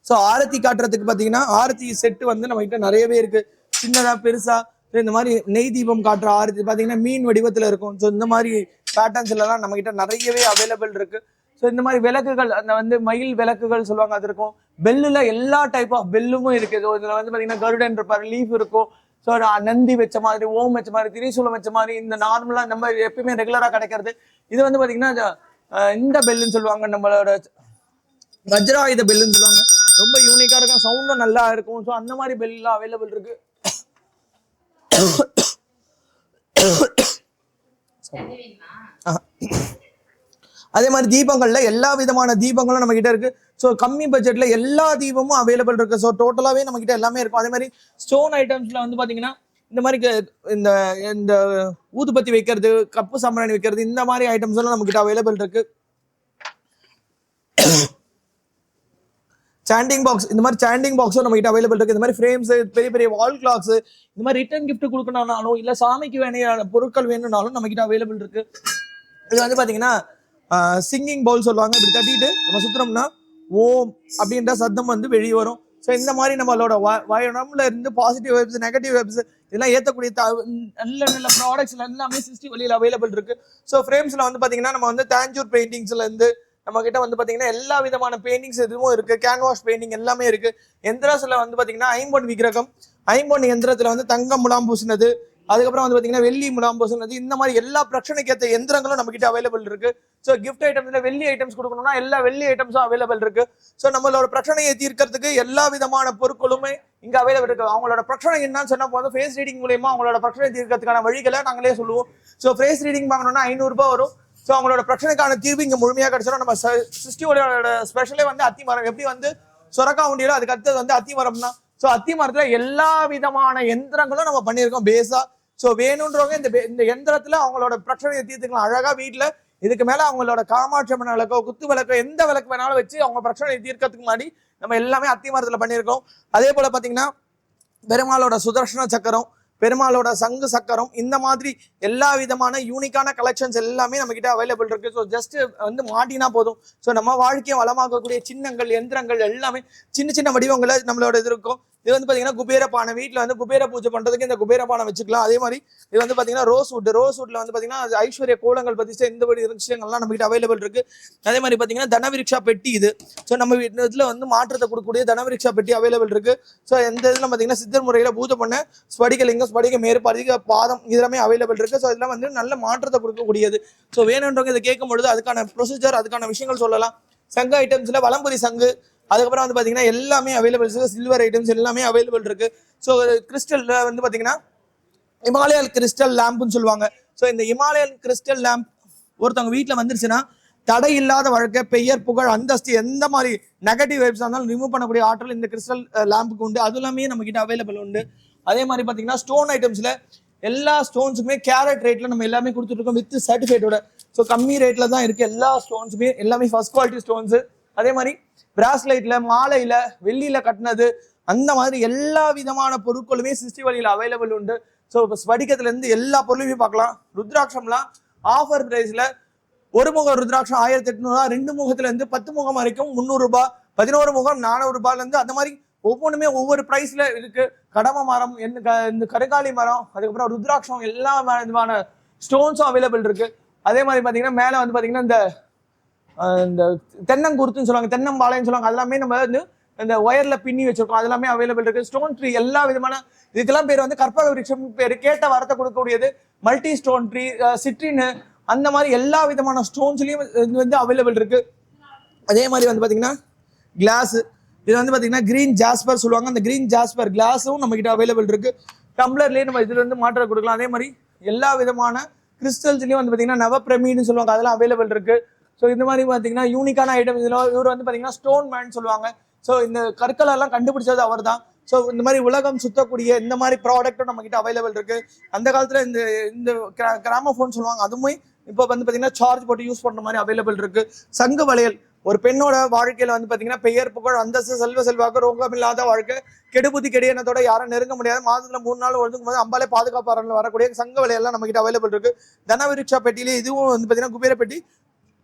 ஸோ ஆரத்தி காட்டுறதுக்கு பார்த்தீங்கன்னா ஆரத்தி செட்டு வந்து நம்மகிட்ட நிறையவே இருக்கு. சின்னதாக பெருசாக இந்த மாதிரி நெய் தீபம் காட்டுற ஆரத்தி பார்த்தீங்கன்னா மீன் வடிவத்தில் இருக்கும். ஸோ இந்த மாதிரி பேட்டர்ன்ஸ் எல்லாம் நம்ம கிட்ட நிறையவே அவைலபிள் இருக்கு. ஸோ இந்த மாதிரி விளக்குகள் அந்த வந்து மயில் விளக்குகள் சொல்லுவாங்க அது இருக்கும். பெல்லுல எல்லா டைப் ஆஃப் பெல்லுமும் இருக்கு. So இதுல வந்து பார்த்தீங்கன்னா கருடன் இருப்பாரு லீஃப் இருக்கும். ஸோ நந்தி வச்ச மாதிரி ஓம் வச்ச மாதிரி திரிசூலம் வச்ச மாதிரி இந்த நார்மலா நம்ம எப்பயுமே ரெகுலரா கிடைக்கிறது. இது வந்து பார்த்தீங்கன்னா இந்த பெல்லுன்னு சொல்லுவாங்க நம்மளோட வஜ்ராயுத பெல்லுன்னு சொல்லுவாங்க. ரொம்ப யூனிக்கா இருக்கும் சவுண்டும் நல்லா இருக்கும். ஸோ அந்த மாதிரி பெல்லாம் அவைலபிள் இருக்கு. அதே மாதிரி தீபங்களில் எல்லா விதமான தீபங்களும் நம்ம கிட்ட இருக்கு. ஸோ கம்மி பட்ஜெட்ல எல்லா தீபமும் அவைலபிள் இருக்குது ஸோ டோட்டலாகவே நம்ம கிட்ட எல்லாமே இருக்கும். அதே மாதிரி ஸ்டோன் ஐட்டம்ஸ்ல வந்து பார்த்தீங்கன்னா இந்த மாதிரி இந்த இந்த ஊதுபத்தி வைக்கிறது கப்பு சாம்பிராணி வைக்கிறது இந்த மாதிரி ஐட்டம்ஸ் எல்லாம் நம்ம கிட்ட அவைலபிள் இருக்குது சாண்டிங் பாக்ஸ் இந்த மாதிரி சாண்டிங் பாக்ஸும் நம்ம கிட்ட அவைலபிள் இருக்கு. இந்த மாதிரி ஃப்ரேம்ஸ் பெரிய பெரிய வால் கிளாக்ஸ் இந்த மாதிரி ரிட்டர்ன் கிஃப்ட் கொடுக்கணும்னாலும் இல்லை சாமிக்கு வேண்டிய பொருட்கள் வேணும்னாலும் நம்ம கிட்ட அவைலபிள் இருக்கு. இது வந்து பார்த்தீங்கன்னா சிங்கிங் பவுல் சொல்லுவாங்க. இப்படி தட்டிட்டு நம்ம சுற்றுனோம்னா ஓம் அப்படின்ற சத்தம் வந்து வெளியே வரும். ஸோ இந்த மாதிரி நம்மளோட வ- வயனம்ல இருந்து பாசிட்டிவ் வெப்ஸ் நெகட்டிவ் வெப்ஸ் இதெல்லாம் ஏற்றக்கூடிய த- நல்ல நல்ல ப்ராடக்ட்ஸ் எல்லாமே சிஸ்டி வழியில் அவைலபிள் இருக்கு. ஸோ ஃப்ரேம்ஸ்ல வந்து பார்த்தீங்கன்னா நம்ம வந்து தேஞ்சூர் பெயிண்டிங்ஸ்ல இருந்து நம்ம கிட்ட வந்து பார்த்தீங்கன்னா எல்லா விதமான பெயிண்டிங்ஸ் எதுவும் இருக்கு. கேன்வாஷ் பெயிண்டிங் எல்லாமே இருக்கு. எந்திராஸ்ல வந்து பார்த்தீங்கன்னா ஐம்பொன் விக்கிரகம் ஐம்பொன் எந்திரத்தில் வந்து தங்கம் முலாம் பூசினது அதுக்கப்புறம் வந்து பார்த்தீங்கன்னா வெள்ளி முலாம் பூசினது இந்த மாதிரி எல்லா பிரச்சனைக்கு ஏற்ற எந்திரங்களும் நம்ம கிட்ட அவைலபிள் இருக்கு ஸோ கிஃப்ட் ஐட்டம்ஸ்ல வெள்ளி ஐட்டம்ஸ் கொடுக்கணும்னா எல்லா வெள்ளி ஐட்டம்ஸும் அவைலபிள் இருக்கு. ஸோ நம்மளோட பிரச்சனையை தீர்க்கறதுக்கு எல்லா விதமான பொருட்களுமே இங்க அவைலபிள் இருக்கு. அவங்களோட பிரச்சனை என்னன்னு சொன்னா போதும். ஃபேஸ் ரீடிங் மூலயமா அவங்களோட பிரச்சனை தீர்க்கறதுக்கான வழிகளை நாங்களே சொல்லுவோம். ஸோ ஃபேஸ் ரீடிங் வாங்கணும்னா ஐநூறுரூபா வரும். ஸோ அவங்களோட பிரச்சனைக்கான தீர்வு இங்க முழுமையாக கிடைச்சிடும் நம்ம சிஸ்டியோட ஸ்பெஷலே வந்து அத்தி மரம். எப்படி வந்து சொரக்கா உண்டியலோ அதுக்கு அடுத்தது வந்து அத்திமரம் தான் ஸோ அத்திமரத்துல எல்லா விதமான எந்திரங்களும் நம்ம பண்ணியிருக்கோம். பேஸா ஸோ வேணுன்றவங்க இந்த இந்த எந்திரத்தில் அவங்களோட பிரச்சனையை தீர்த்துக்கலாம். அழகாக வீட்டில் இதுக்கு மேலே அவங்களோட காமாட்சி விளக்கோ குத்து விளக்கோ எந்த விளக்கு வேணாலும் வச்சு அவங்க பிரச்சனையை தீர்க்கறதுக்கு முன்னாடி நம்ம எல்லாமே அத்திமரத்தில் பண்ணியிருக்கோம். அதே போல் பார்த்தீங்கன்னா பெருமாளோட சுதர்ஷன சக்கரம் பெருமாளோட சங்கு சக்கரம் இந்த மாதிரி எல்லா விதமான யூனிக்கான கலெக்ஷன்ஸ் எல்லாமே நம்ம கிட்ட அவைலபிள் இருக்கு. ஸோ ஜஸ்ட் வந்து மாட்டினா போதும். ஸோ நம்ம வாழ்க்கையை வளமாக்கக்கூடிய சின்னங்கள் எந்திரங்கள் எல்லாமே சின்ன சின்ன வடிவங்களை நம்மளோட இது இருக்கும். இது வந்து பாத்தீங்கன்னா குபேர பானை. வீட்டில் வந்து குபேர பூஜை பண்றதுக்கு இந்த குபேர பானை வச்சுக்கலாம். அதே மாதிரி இது வந்து பாத்தீங்கன்னா ரோஸ் வுட் ரோஸ் வுட்ல வந்து பாத்தீங்கன்னா அது ஐஸ்வர்ய கோலங்கள் பத்தி இந்த மாதிரி விஷயங்கள்லாம் நம்ம கிட்ட அவைலபிள் இருக்கு. அதே மாதிரி பாத்தீங்கன்னா தனவிருக்ஷா பெட்டி இது. ஸோ நம்ம வீட்டுல வந்து மாற்றத்தை கொடுக்கக்கூடிய தனவிருக்ஷா பெட்டி அவைலபிள் இருக்கு. ஸோ எந்த இதில் பார்த்தீங்கன்னா சித்தர் முறையில் பூஜை பண்ண ஸ்படிகலிங்கம் ஸ்படிக மேறு பாதம் இதெல்லாமே அவைலபிள் இருக்கு. ஸோ இதெல்லாம் வந்து நல்ல மாற்றத்தை கொடுக்கக்கூடியது. ஸோ வேணுன்றவங்க இதை கேட்கும் பொழுது அதுக்கான ப்ரொசீஜர் அதுக்கான விஷயங்கள் சொல்லலாம். சங்கு ஐட்டம்ஸ்ல வலம்புரி சங்கு அதுக்கப்புறம் வந்து பார்த்தீங்கன்னா எல்லாமே அவைலபிள் இருக்குது சில்வர் ஐட்டம்ஸ் எல்லாமே அவைலபிள் இருக்குது ஸோ கிறிஸ்டலில் வந்து பார்த்தீங்கன்னா இமாலயன் கிறிஸ்டல் லேம்புன்னு சொல்லுவாங்க. ஸோ இந்த இமாலயன் கிறிஸ்டல் லேம்ப் ஒருத்தவங்க வீட்டில் வந்துருச்சுன்னா தடை இல்லாத வழக்கை பெயர் புகழ் அந்தஸ்து எந்த மாதிரி நெகட்டிவ் வைப்ஸாக இருந்தாலும் ரிமூவ் பண்ணக்கூடிய ஆற்றல் இந்த கிறிஸ்டல் லேம்புக்கு உண்டு அது எல்லாமே நம்ம கிட்ட அவைலபிள் உண்டு. அதே மாதிரி பார்த்தீங்கன்னா ஸ்டோன் ஐட்டம்ஸில் எல்லா ஸ்டோன்ஸுமே கேரட் ரேட்டில் நம்ம எல்லாமே கொடுத்துருக்கோம் வித் சர்டிஃபிகேட்டோட ஸோ கம்மி ரேட்டில் தான் இருக்குது எல்லா ஸ்டோன்ஸுமே எல்லாமே ஃபஸ்ட் குவாலிட்டி ஸ்டோன்ஸு அதே மாதிரி பிராஸ்லைட்ல மாலையில வெள்ளியில கட்டினது அந்த மாதிரி எல்லா விதமான பொருட்களுமே சிஸ்டி வழியில் அவைலபிள் உண்டு. ஸோ இப்போ ஸ்படிகத்துல இருந்து எல்லா பொருளுமே பார்க்கலாம். ருத்ராட்சம்லாம் ஆஃபர் பிரைஸ்ல ஒரு முகம் ருத்ராட்சம் ஆயிரத்தி எட்நூறுரூவா ரெண்டு முகத்துல இருந்து பத்து முகம் வரைக்கும் முந்நூறு ரூபாய் பதினோரு முகம் நானூறு ரூபாயில இருந்து அந்த மாதிரி ஒவ்வொன்றுமே ஒவ்வொரு பிரைஸ்ல இருக்கு. கடம மரம் என்ன க- இந்த கருங்காலி மரம் அதுக்கப்புறம் ருத்ராட்சம் எல்லா விதமான ஸ்டோன்ஸும் அவைலபிள் இருக்கு. அதே மாதிரி பார்த்தீங்கன்னா மேலே வந்து பார்த்தீங்கன்னா இந்த இந்த தென்னங்குருத்துன்னு சொல்லுவாங்க தென்னம்பாளையன்னு சொல்லுவாங்க அதெல்லாமே நம்ம வந்து இந்த ஒயரில் பின்னி வச்சிருக்கோம் அதெல்லாமே அவைலபிள் இருக்குது ஸ்டோன் ட்ரீ எல்லா விதமான இதுக்கெல்லாம் பேர் வந்து கற்பக விருட்சம் பேர் கேட்ட வரத்தை கொடுக்கக்கூடியது மல்டி ஸ்டோன் ட்ரீ சிட்ரின் அந்த மாதிரி எல்லா விதமான ஸ்டோன்ஸ்லேயும் இது வந்து அவைலபிள் இருக்குது அதே மாதிரி வந்து பார்த்தீங்கன்னா கிளாஸ் இது வந்து பார்த்தீங்கன்னா க்ரீன் ஜாஸ்பர் சொல்லுவாங்க. அந்த க்ரீன் ஜாஸ்பர் கிளாஸும் நம்மக்கிட்ட அவைலபிள் இருக்குது டம்ளர்லேயே நம்ம இதில் வந்து மாற்றம் கொடுக்கலாம். அதே மாதிரி எல்லா விதமான கிறிஸ்டல்ஸ்லேயும் வந்து பார்த்தீங்கன்னா நவப்பிரமின்னு சொல்லுவாங்க. அதெல்லாம் அவைலபிள் இருக்குது ஸோ இந்த மாதிரி பார்த்தீங்கன்னா யூனிக்கான ஐட்டம் இதில் இவர் வந்து பார்த்தீங்கன்னா ஸ்டோன் மேன் சொல்லுவாங்க. ஸோ இந்த கற்களெல்லாம் கண்டுபிடிச்சது அவர் தான் ஸோ இந்த மாதிரி உலகம் சுத்தக்கூடிய இந்த மாதிரி ப்ராடக்ட்டும் நம்ம கிட்ட அவைலபிள் இருக்கு. அந்த காலத்தில் இந்த இந்த கிராமபோன் சொல்லுவாங்க அதுவுமே இப்போ வந்து பார்த்தீங்கன்னா சார்ஜ் போட்டு யூஸ் பண்ணுற மாதிரி அவைலபிள் இருக்கு. சங்கு வளையல். ஒரு பெண்ணோட வாழ்க்கையில வந்து பார்த்தீங்கன்னா பெயர் புகழ் அந்தஸ்து செல்வ செல்வாக்கு ரோகம் இல்லாத வாழ்க்கை. கெடுபுத்தி கெடியனத்தோட யாரும் நெருங்க முடியாது. மாதத்தில் மூணு நாள் ஒழுங்கும் போது அம்பாலே பாதுகாப்பாளர்கள் வரக்கூடிய சங்க வலையெல்லாம் நம்ம கிட்ட அவைலபிள் இருக்கு. தனவிருட்சா பெட்டியிலே இதுவும் வந்து பார்த்தீங்கன்னா குபேர பெட்டி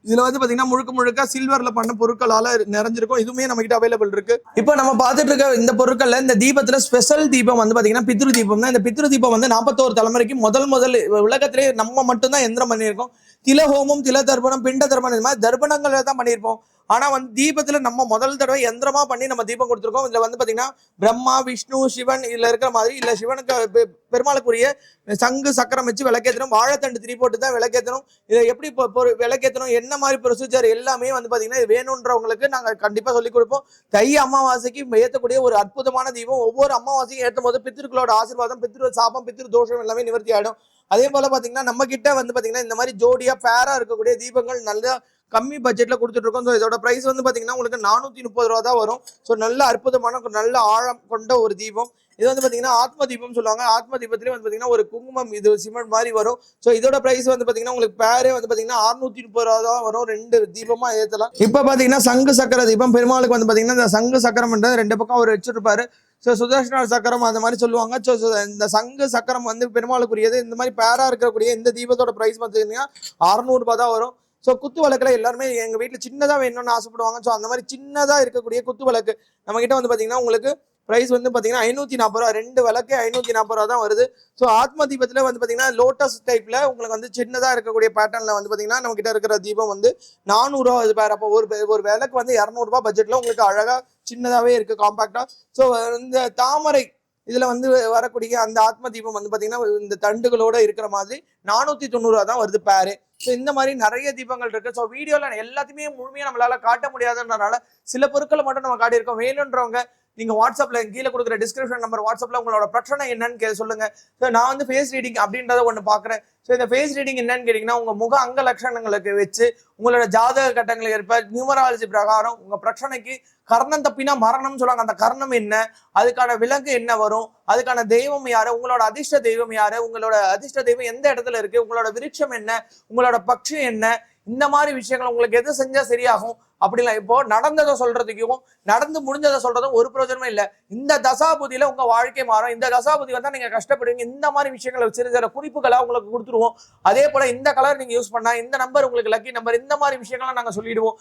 இதுல வந்து பாத்தீங்கன்னா முழுக்க முழுக்க சில்வர்ல பண்ண பொருட்களால நிறைஞ்சிருக்கும். இதுவுமே நம்ம கிட்ட அவைலபிள் இருக்கு. இப்போ நம்ம பார்த்துட்டு இருக்க இந்த பொருட்கள்ல இந்த தீபத்துல ஸ்பெஷல் தீபம் வந்து பாத்தீங்கன்னா பித்ரு தீபம் தான். இந்த பித்ரு தீபம் வந்து நாற்பத்தோரு தலைமுறைக்கு முதல் முதல் உலகத்திலே நம்ம மட்டும்தான் எந்திரம் பண்ணியிருக்கோம். தில ஹோமம் தில தர்ப்பணம் பிண்ட தர்ப்பணம் இந்த மாதிரி தர்ப்பணங்களை தான் பண்ணியிருப்போம். ஆனா வந்து தீபத்துல நம்ம முதல் தடவை எந்திரமாக பண்ணி நம்ம தீபம் கொடுத்துருக்கோம். இதுல வந்து பாத்தீங்கன்னா பிரம்மா விஷ்ணு சிவன் இதுல இருக்கிற மாதிரி இல்ல சிவனுக்கு பெ- பெருமாளுக்குரிய சங்கு சக்கரம் வச்சு விளக்கேற்றணும் வாழைத்தண்டு திரி போட்டு தான் விளக்கேற்றணும் இதை எப்படி பொ- விளக்கேற்றணும் என்ன மாதிரி ப்ரொசீஜர் எல்லாமே வந்து பாத்தீங்கன்னா இது வேணுன்றவங்களுக்கு நாங்க கண்டிப்பா சொல்லி கொடுப்போம். தை அமாவாசைக்கு ஏற்றக்கூடிய ஒரு அற்புதமான தீபம். ஒவ்வொரு அமாவாசையும் ஏற்றும் போது பித்திருக்களோட ஆசீர்வாதம் பித்திரு சாபம் பித்திரு தோஷம் எல்லாமே நிவர்த்தி ஆயிடும். அதே போல பாத்தீங்கன்னா நம்ம கிட்ட வந்து பாத்தீங்கன்னா இந்த மாதிரி ஜோடியா பேரா இருக்கக்கூடிய தீபங்கள் நல்லா கம்மி பட்ஜெட்டில் கொடுத்துட்டு இருக்கோம் ஸோ இதோட ப்ரைஸ் வந்து பார்த்தீங்கன்னா உங்களுக்கு நானூற்றி முப்பது ரூபா தான் வரும். ஸோ நல்ல அற்புதமான நல்ல ஆழம் கொண்ட ஒரு தீபம். இது வந்து பார்த்தீங்கன்னா ஆத்ம தீபம் சொல்லுவாங்க. ஆத்ம தீபத்திலே வந்து பார்த்தீங்கன்னா ஒரு குங்குமம் இது சிமெண்ட் மாதிரி வரும். ஸோ இதோட ப்ரைஸ் வந்து பார்த்தீங்கன்னா உங்களுக்கு பேரே வந்து பார்த்தீங்கன்னா அறுநூத்தி முப்பது ரூபா தான் வரும். ரெண்டு தீபமாக ஏற்றலாம் இப்போ பார்த்தீங்கன்னா சங்கு சக்கர தீபம். பெருமாளுக்கு வந்து பார்த்தீங்கன்னா இந்த சங்கு சக்கரம்ன்றது ரெண்டு பக்கம் அவர் வச்சுருப்பாரு. ஸோ சுதர்ஷன சக்கரம் அந்த மாதிரி சொல்லுவாங்க. ஸோ இந்த சங்கு சக்கரம் வந்து பெருமாளுக்குரியது. இந்த மாதிரி பேராக இருக்கக்கூடிய இந்த தீபத்தோட ப்ரைஸ் பார்த்தீங்கன்னா அறநூறுபா தான் வரும். ஸோ குத்து விளக்குல எல்லாருமே எங்கள் வீட்டில் சின்னதாக வேணும்னு ஆசைப்படுவாங்க. ஸோ அந்த மாதிரி சின்னதாக இருக்கக்கூடிய குத்து விளக்கு நம்மக்கிட்ட வந்து பார்த்தீங்கன்னா உங்களுக்கு ப்ரைஸ் வந்து பார்த்தீங்கன்னா ஐநூற்றி நாற்பது ரூபா ரெண்டு விளக்கு ஐநூற்றி நாற்பது ரூபா தான் வருது. ஸோ ஆத்ம தீபத்தில் வந்து பார்த்தீங்கன்னா லோட்டஸ் டைப்பில் உங்களுக்கு வந்து சின்னதாக இருக்கக்கூடிய பேட்டர்னில் வந்து பார்த்தீங்கன்னா நம்மக்கிட்ட இருக்கிற தீபம் வந்து நானூறுரூவா இது பேர். அப்போ ஒரு ஒரு விளக்கு வந்து இரநூறுபா பட்ஜெட்டில் உங்களுக்கு அழகாக சின்னதாகவே இருக்குது காம்பாக்டாக ஸோ இந்த தாமரை இதில் வந்து வரக்கூடிய அந்த ஆத்ம தீபம் வந்து பார்த்திங்கன்னா இந்த தண்டுகளோட இருக்கிற மாதிரி நானூற்றி தொண்ணூறுவா தான் வருது பேரு ஸோ இந்த மாதிரி நிறைய தீபங்கள் இருக்கு. ஸோ வீடியோவில் எல்லாத்தையுமே முழுமையாக நம்மளால காட்ட முடியாதுன்றனால சில பொருட்களை மட்டும் நம்ம காட்டியிருக்கோம். வேணுன்றவங்க நீங்க வாட்ஸ்அப்ல கீழே கொடுக்குற டிஸ்கிரிப்ஷன் நம்பர் வாட்ஸ்அப்ல உங்களோட பிரச்சனை என்னன்னு கே சொல்லுங்க. ஸோ நான் வந்து ஃபேஸ் ரீடிங் அப்படின்றத ஒன்று பார்க்குறேன் ஸோ இந்த ஃபேஸ் ரீடிங் என்னன்னு கேட்டிங்கன்னா உங்க முக அங்க லட்சணங்களுக்கு வச்சு உங்களோட ஜாதக கட்டங்களுக்கு ஏற்ப நியூமராலஜி பிரகாரம் உங்க பிரச்சனைக்கு கர்ணம் தப்பினா மரணம்னு சொல்லுவாங்க. அந்த கர்ணம் என்ன? அதுக்கான விலங்கு என்ன வரும்? அதுக்கான தெய்வம் யாரு? உங்களோட அதிர்ஷ்ட தெய்வம் யாரு? உங்களோட அதிர்ஷ்ட தெய்வம் எந்த இடத்துல இருக்கு? உங்களோட விருட்சம் என்ன? உங்களோட பட்சி என்ன? இந்த மாதிரி விஷயங்கள் உங்களுக்கு எது செஞ்சா சரியாகும்? அப்படிலாம் இப்போ நடந்ததை சொல்றதுக்கும் நடந்து முடிஞ்சதை சொல்றதும் ஒரு பிரயோஜனமே இல்லை. இந்த தசாபுதியில உங்க வாழ்க்கை மாறும். இந்த தசாபுதி வந்தா நீங்க கஷ்டப்படுவீங்க. இந்த மாதிரி விஷயங்களை சிறு சிறு குறிப்புகளா உங்களுக்கு கொடுத்துருவோம். அதே போல இந்த கலர் நீங்க யூஸ் பண்ணா இந்த நம்பர் உங்களுக்கு லக்கி நம்பர் இந்த மாதிரி விஷயங்கள்லாம் நாங்க சொல்லிடுவோம்.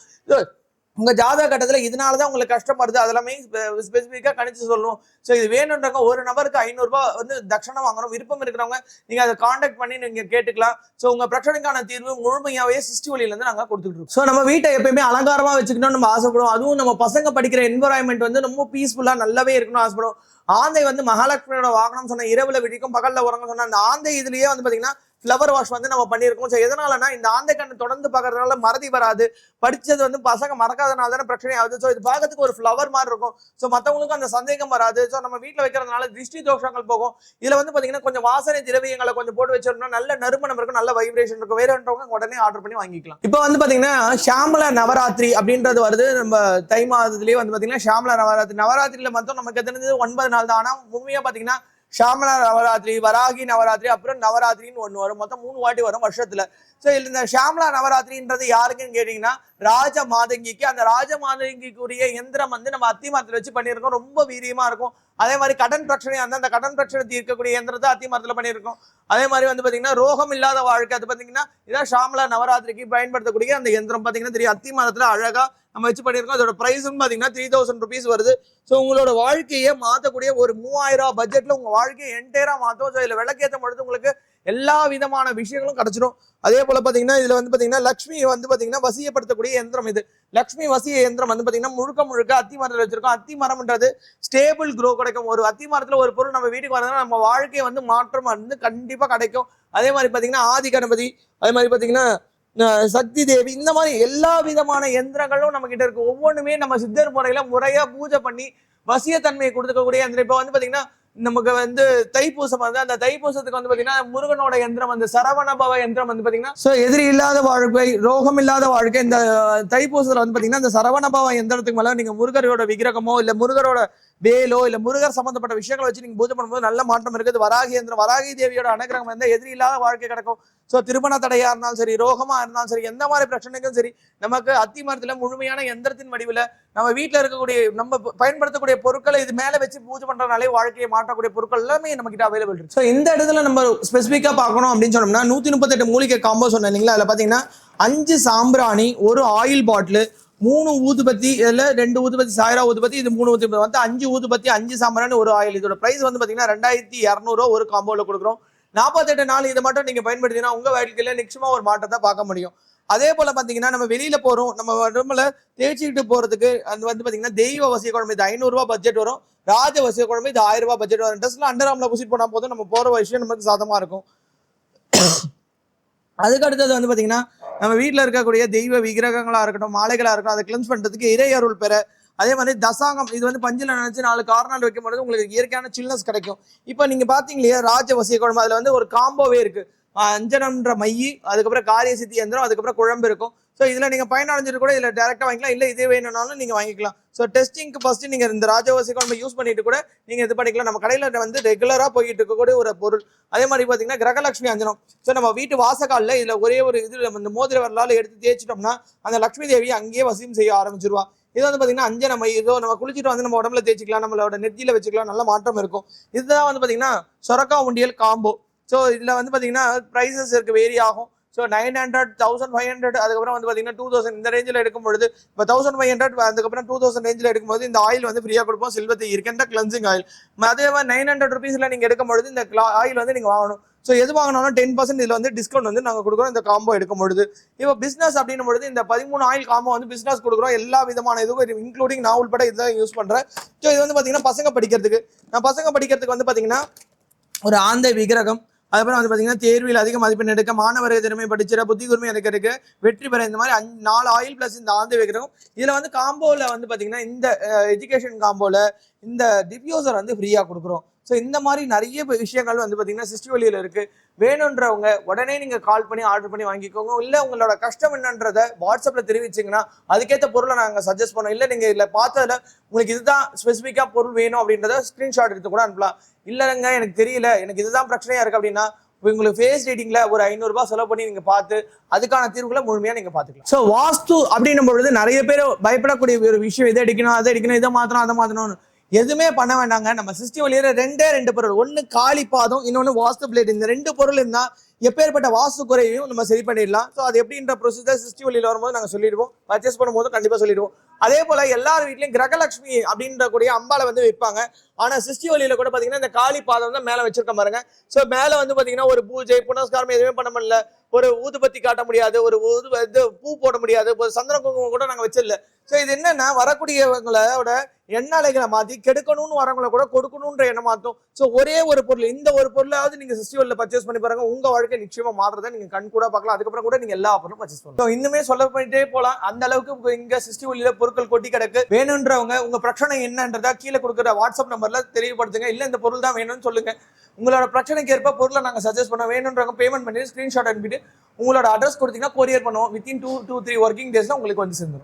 உங்கள் உங்க ஜாதக கட்டத்துல இதனாலதான் உங்களுக்கு கஷ்டம் வருது. அதெல்லாமே ஸ்பெசிஃபிக்காக கணிச்சு சொல்லணும். ஸோ இது வேணுன்றவங்க ஒரு நபருக்கு ஐநூறு ரூபாய் வந்து தட்சணம் வாங்கணும். விருப்பம் இருக்கிறவங்க நீங்க அதை காண்டாக்ட் பண்ணி நீங்க கேட்டுக்கலாம். ஸோ உங்க பிரச்சனைக்கான தீர்வு முழுமையாவே சிஸ்டி வழியில இருந்து நாங்க கொடுத்துட்டு இருக்கோம். ஸோ நம்ம வீட்டை எப்பயுமே அலங்காரமா வச்சுக்கணும்னு நம்ம ஆசைப்படுவோம். அதுவும் நம்ம பசங்க படிக்கிற என்வரான்மெண்ட் வந்து ரொம்ப பீஸ்ஃபுல்லா நல்லாவே இருக்கணும்னு ஆசைப்படுவோம். ஆந்தை வந்து மகாலட்சுமியோட வாகனம் சொன்ன இரவுல விழிக்கும் பகல்ல உறங்க சொன்ன அந்த ஆந்தை இதுலயே வந்து பாத்தீங்கன்னா ஃப்ளவர் வாஷ் வந்து நம்ம பண்ணியிருக்கோம். ஸோ எதனாலனா இந்த ஆந்தைக்கண்ணை தொடர்ந்து பார்க்கறதுனால மறதி வராது. படிச்சது வந்து பசங்க மறக்காதனால தானே பிரச்சனை ஆகுது. ஸோ இது பார்க்கறதுக்கு ஒரு ஃப்ளவர் மாதிரி இருக்கும். ஸோ மற்றவங்களுக்கும் அந்த சந்தேகம் வராது. ஸோ நம்ம வீட்டில் வைக்கிறதுனால திருஷ்டி தோஷங்கள் போகும். இதில் வந்து பார்த்தீங்கன்னா கொஞ்சம் வாசனை திரவியங்களை கொஞ்சம் போட்டு வச்சிருந்தோம்னா நல்ல நறுமணம் இருக்கும் நல்ல வைப்ரேஷன் இருக்கும். வேறன்றவங்க உடனே ஆர்டர் பண்ணி வாங்கிக்கலாம். இப்போ வந்து பார்த்தீங்கன்னா ஷாமல நவராத்திரி அப்படின்றது வருது. நம்ம தை மாதத்துலேயே வந்து பார்த்தீங்கன்னா ஷாமல நவராத்திரி. நவராத்திரியில் மட்டும் நமக்கு தெரிஞ்சது ஒன்பது நாள் தான். ஆனால் உண்மையாக பார்த்தீங்கன்னா ஷாமல நவராத்திரி வராகி நவராத்திரி அப்புறம் நவராத்திரின்னு ஒன்று வரும். மொத்தம் மூணு வாட்டி வரும் வருஷத்துல. ஸோ இந்த ஷாமலா நவராத்திரின்றது யாருக்குன்னு கேட்டிங்கன்னா ராஜ மாதங்கிக்கு அந்த ராஜ மாதங்கிக்குரிய எந்திரம் வந்து நம்ம அத்திமரத்தில் வச்சு பண்ணியிருக்கோம். ரொம்ப வீரியமாக இருக்கும். அதே மாதிரி கடன் பிரச்சனை அந்த அந்த கடன் பிரச்சனை தீர்க்கக்கூடிய எந்திரத்தை அத்திமரத்தில் பண்ணியிருக்கோம். அதே மாதிரி வந்து பார்த்தீங்கன்னா ரோகம் இல்லாத வாழ்க்கை அது பார்த்தீங்கன்னா இதான் ஷாமலா நவராத்திரிக்கு பயன்படுத்தக்கூடிய அந்த எந்திரம். பார்த்தீங்கன்னா தெரியும் அத்திமரத்தில் அழகாக நம்ம வச்சு பண்ணியிருக்கோம். அதோட ப்ரைஸ்னு பார்த்தீங்கன்னா த்ரீ தௌசண்ட் ருபீஸ் வருது. ஸோ உங்களோட வாழ்க்கையை மாற்றக்கூடிய ஒரு மூவாயிரம் ரூபா பட்ஜெட்டில் உங்கள் வாழ்க்கையை என்டையராக மாற்றும் ஸோ இதில் விளக்கேற்ற பொழுது உங்களுக்கு எல்லா விதமான விஷயங்களும் கிடச்சிடும் அதே போல் பார்த்தீங்கன்னா இதில் வந்து பார்த்தீங்கன்னா லக்ஷ்மி வந்து பார்த்தீங்கன்னா வசியப்படுத்தக்கூடிய எந்திரம் இது. லக்ஷ்மி வசிய எந்திரம் வந்து பார்த்தீங்கன்னா முழுக்க முழுக்க அத்தி மரத்தில் வச்சிருக்கோம். அத்தி மரம்ன்றது ஸ்டேபிள் க்ரோ கிடைக்கும். ஒரு அத்தி மரத்தில் ஒரு பொருள் நம்ம வீட்டுக்கு வரதுனா நம்ம வாழ்க்கையை வந்து மாற்றம் வந்து கண்டிப்பாக கிடைக்கும். அதே மாதிரி பார்த்தீங்கன்னா ஆதி கணபதி அதே மாதிரி பார்த்தீங்கன்னா சக்தி தேவி இந்த மாதிரி எல்லா விதமான எந்திரங்களும் நம்ம கிட்ட இருக்கு. ஒவ்வொன்றுமே நம்ம சித்தர் முறையில முறையா பூஜை பண்ணி வசியத்தன்மையை கொடுத்துக்கக்கூடிய எந்திரம். இப்போ வந்து பாத்தீங்கன்னா நமக்கு வந்து தைப்பூசம் வந்து அந்த தைப்பூசத்துக்கு வந்து பாத்தீங்கன்னா முருகனோட எந்திரம் வந்து சரவணபவ எந்திரம் வந்து பாத்தீங்கன்னா ஸோ எதிரி இல்லாத வாழ்க்கை ரோகம் இல்லாத வாழ்க்கை இந்த தைப்பூசத்துல வந்து பாத்தீங்கன்னா இந்த சரவணபவ எந்திரத்துக்கு மேல நீங்க முருகரோட விக்கிரகமோ இல்ல முருகரோட வேலோ இல்ல முருகர் சம்பந்தப்பட்ட விஷயங்களை வச்சு நீங்க பூஜை பண்ணும்போது நல்ல மாற்றம் இருக்குது. வராகி எந்திரம் வராகி தேவியோட அனுகிரகம் வந்து எதிரி இல்லாத வாழ்க்கை கிடக்கும். ஸோ திருமண தடையா இருந்தாலும் சரி ரோகமா இருந்தாலும் சரி எந்த மாதிரி பிரச்சனைக்கும் சரி நமக்கு அத்தி மரத்துல முழுமையான எந்திரத்தின் வடிவில் நம்ம வீட்டில் இருக்கக்கூடிய நம்ம பயன்படுத்தக்கூடிய பொருட்களை இது மேல வச்சு பூஜை பண்றதுனாலே வாழ்க்கையை மாற்றக்கூடிய பொருட்கள் எல்லாமே நம்ம கிட்ட அவைலபிள் இருக்கு. ஸோ இந்த இடத்துல நம்ம ஸ்பெசிபிக்கா பார்க்கணும் அப்படின்னு சொன்னோம்னா நூத்தி முப்பத்தெட்டு மூலிகை காம்போ சொன்னேன் இல்லைங்களா? அதில் பார்த்தீங்கன்னா அஞ்சு சாம்பிராணி ஒரு ஆயில் பாட்டில் மூணு ஊதுபத்தி இதில் ரெண்டு ஊதுபத்தி சாயிரா ஊதுபத்தி இது மூணு ஊதுபத்தி. வந்து அஞ்சு ஊதுபத்தி அஞ்சு சாம்பிராணி ஒரு ஆயில் இதோட ப்ரைஸ் வந்து பார்த்தீங்கன்னா ரெண்டாயிரத்தி இரநூறுவா ஒரு காம்போவில் கொடுக்குறோம். நாற்பத்தெட்டு நாள் இதை மட்டும் நீங்கள் பயன்படுத்தினா உங்கள் வாழ்க்கையில் நிச்சயமாக ஒரு மாற்றத்தை பார்க்க முடியும். அதே போல் பார்த்தீங்கன்னா நம்ம வெளியில் போகிறோம் நம்ம உடம்புல தேய்ச்சிக்கிட்டு போகிறதுக்கு அது வந்து பார்த்தீங்கன்னா தெய்வ வசிய குழம்பு இது ஐநூறுரூவா பட்ஜெட் வரும். ராஜ வசிய குழம்பு இது ஆயிரம் ரூபா பட்ஜெட் வரும் ட்ரெஸ்லாம் அண்டர் ஆம்ல புசிட் போனா போதும். நம்ம போகிற விஷயம் நமக்கு சாதமா இருக்கும். அதுக்கு அடுத்தது வந்து பார்த்தீங்கன்னா நம்ம வீட்ல இருக்கக்கூடிய தெய்வ விக்கிரகங்களாக இருக்கட்டும் மாலைகளா இருக்கட்டும் அதை கிளென்ஸ் பண்றதுக்கு இறை அருள் பெற. அதே மாதிரி தசாங்கம் இது வந்து பஞ்சில் நினைச்சு நாலு கார்னால் வைக்கும் பொழுது உங்களுக்கு இயற்கையான சில்னஸ் கிடைக்கும். இப்போ நீங்க பாத்தீங்க இல்லையா ராஜவசிய குழம்பு அதுல வந்து ஒரு காம்போவே இருக்கு. அஞ்சனம்ன்ற மையி அதுக்கப்புறம் காரிய சித்தி எந்திரம் அதுக்கப்புறம் குழம்பு இருக்கும். ஸோ இதில் நீங்கள் பயனடைஞ்சிட்டு கூட இதில் டேரெக்டாக வாங்கிக்கலாம். இல்லை இதே வேணும்னாலும் நீங்கள் வாங்கிக்கலாம். ஸோ டெஸ்டிங்க்கு ஃபஸ்ட்டு நீங்கள் இந்த ராஜவசி குழம்பு யூஸ் பண்ணிட்டு கூட நீங்கள் இது பண்ணிக்கலாம். நம்ம கடையில் வந்து ரெகுலராக போயிட்டு இருக்கக்கூடிய ஒரு பொருள். அதே மாதிரி பார்த்தீங்கன்னா கிரகலட்சுமி அஞ்சனம். ஸோ நம்ம வீட்டு வாசக்காலில் இதில் ஒரே ஒரு இது இந்த மோதிர வரலாறு எடுத்து தேய்ச்சிட்டோம்னா அந்த லக்ஷ்மி தேவி அங்கேயே வசியம் செய்ய ஆரம்பிச்சிருவா. இது வந்து பார்த்தீங்கன்னா அஞ்சன மை இதோ நம்ம குளிச்சுட்டு வந்து நம்ம உடம்புல தேய்ச்சிக்கலாம் நம்மளோட நெற்றியில் வச்சுக்கலாம். நல்ல மாற்றம் இருக்கும். இதுதான் வந்து பார்த்தீங்கன்னா சொரக்கா உண்டியல் காம்போ. ஸோ இதில் வந்து பார்த்தீங்கன்னா ப்ரைஸஸ் இருக்குது வேரி ஆகும். So nine hundred thousand five hundred அதுக்கப்புறம் வந்து பார்த்தீங்கன்னா டூ தௌசண்ட் இந்த ரேஞ்சில் எடுக்கும் பொழுது இப்போ தௌசண்ட் ஃபைவ் ஹண்ட்ரட் அதுக்கப்புறம் டூ தௌசண்ட் ரேஞ்சில் எடுக்கும்போது இந்த ஆயில் வந்து ஃப்ரீயாக கொடுப்போம் சில்வத்தை இருக்கின்ற கிளன்சிங் ஆயில் அதே மாதிரி நைன் ஹண்ட்ரட் ருபீஸில் நீங்கள் எடுக்கும்பொழுது இந்த ஆயில் வந்து நீங்கள் வாங்கணும். ஸோ எது வாங்கினாலும் டென் பர்சன்ட் இதில் வந்து டிஸ்கவுண்ட் வந்து நாங்கள் கொடுக்குறோம் இந்த காம்போ எடுக்கும் பொழுது. இப்போ பிஸ்னஸ் அப்படின்னும் பொழுது இந்த பதிமூணு ஆயில் காம்போ வந்து பிஸ்னஸ் கொடுக்குறோம் எல்லா விதமான இதுவும் இன்க்ளூடிங் நான் உள்பட இதுதான் யூஸ் பண்ணுறேன் ஸோ இது வந்து பார்த்தீங்கன்னா பசங்க படிக்கிறதுக்கு. நான் பசங்க படிக்கிறதுக்கு வந்து பார்த்தீங்கன்னா ஒரு ஆந்தை விக்கிரகம் அதுக்கப்புறம் வந்து பார்த்தீங்கன்னா தேர்வில் அதிக மதிப்பெண் எடுக்க மாணவர் திறமை படிச்சிட புத்தி கூர்மை எடுக்கிறதுக்கு வெற்றி பெற இந்த மாதிரி அஞ்சு நாலு ஆயில் ப்ளஸ் இந்த ஆந்தை வைக்கிறோம். இதில் வந்து காம்போவில் வந்து பார்த்தீங்கன்னா இந்த எஜுகேஷன் காம்போவில் இந்த டிஃப்யூசர் வந்து ஃப்ரீயாக கொடுக்குறோம். ஸோ இந்த மாதிரி நிறைய விஷயங்கள் வந்து பார்த்தீங்கன்னா சிஸ்டி வழியில் இருக்குது வேணுன்றவங்க உடனே நீங்கள் கால் பண்ணி ஆர்டர் பண்ணி வாங்கிக்கோங்க. இல்லை உங்களோட கஷ்டம் என்னன்றதை வாட்ஸ்அப்பில் தெரிவிச்சிங்கன்னா அதுக்கேற்ற பொருளை நாங்கள் சஜஸ்ட் பண்ணோம் இல்லை நீங்கள் இதில் பார்த்ததில் உங்களுக்கு இதுதான் ஸ்பெசிஃபிக்காக பொருள் வேணும் அப்படின்றத ஸ்க்ரீன்ஷாட் எடுத்து கூட அனுப்பலாம். இல்லைங்க எனக்கு தெரியல. எனக்கு இதுதான் பிரச்சனையாக இருக்குது அப்படின்னா உங்களுக்கு ஃபேஸ் ரீடிங்கில் ஒரு ஐநூறுரூபா செலவு பண்ணி நீங்கள் பார்த்து அதுக்கான தீர்வுகளை முழுமையாக நீங்கள் பார்த்துக்கலாம். ஸோ வாஸ்து அப்படின்னும் பொழுது நிறைய பேர் பயப்படக்கூடிய ஒரு விஷயம் இதை அடிக்கணும் அதை அடிக்கணும் இதை மாற்றணும் அதை மாற்றணும்னு எதுவுமே பண்ண வேண்டாங்க. நம்ம சிஸ்டி வழியில ரெண்டே ரெண்டு பொருள். ஒன்னு காலி பாதம் இன்னொன்னு வாஸ்து பிளேட் இந்த ரெண்டு பொருள் இருந்தா எப்பேற்பட்ட வாசு குறையையும் நம்ம சரி பண்ணிடலாம். ஸோ அது எப்படின்ற ப்ரொசீஜர் சிஸ்டி வழியில் வரும்போது நாங்கள் சொல்லிடுவோம். பர்ச்சேஸ் பண்ணும்போது கண்டிப்பாக சொல்லிடுவோம். அதே போல் எல்லார் வீட்லையும் கிரகலட்சுமி அப்படின்ற கூடிய அம்பாலை வந்து வைப்பாங்க ஆனால் சிஸ்டி வழியில கூட பார்த்தீங்கன்னா இந்த காளி பாதம் தான் மேலே வச்சிருக்க பாருங்க. ஸோ மேலே வந்து பார்த்தீங்கன்னா ஒரு பூஜை புனஸ்காரம் எதுவுமே பண்ண முடியல. ஒரு ஊதுபத்தி காட்ட முடியாது. ஒரு ஊது இது பூ போட முடியாது. ஒரு சந்திர குங்குமம் கூட நாங்கள் வச்சிடல. ஸோ இது என்னன்னா வரக்கூடியவங்களோட எண்ணாலைகளை மாற்றி கெடுக்கணும்னு வரவங்களை கூட கொடுக்கணுன்ற எண்ணம் மாற்றும் ஸோ ஒரே ஒரு பொருள் இந்த ஒரு பொருளாவது சிஸ்டி சிஸ்டிவல்ல பர்ச்சேஸ் பண்ணி பாருங்க. உங்கள் வாழ்க்கை நிச்சயமா மாறுறத நீங்க கண் கூட பார்க்கலாம். அதுக்கப்புறம் கூட நீங்க எல்லா பொருளும் பர்ச்சேஸ் பண்ணலாம். இன்னுமே சொல்ல போயிட்டே போலாம். அந்த அளவுக்கு இங்க சிஸ்டி ஒளியில பொருட்கள் கொட்டி கிடக்கு. வேணுன்றவங்க உங்க பிரச்சனை என்னன்றதா கீழே கொடுக்குற வாட்ஸ்அப் நம்பர்ல தெரியப்படுத்துங்க. இல்ல இந்த பொருள் தான் வேணும்னு சொல்லுங்க. உங்களோட பிரச்சனைக்கு ஏற்ப பொருளை நாங்க சஜஸ்ட் பண்ண வேணுன்றவங்க பேமெண்ட் பண்ணி ஸ்கிரீன்ஷாட் அனுப்பிட்டு உங்களோட அட்ரஸ் கொடுத்தீங்கன்னா கொரியர் பண்ணுவோம். Within two two three working டேஸ்ல உங்களுக்கு வந்து சேர்ந்துடும்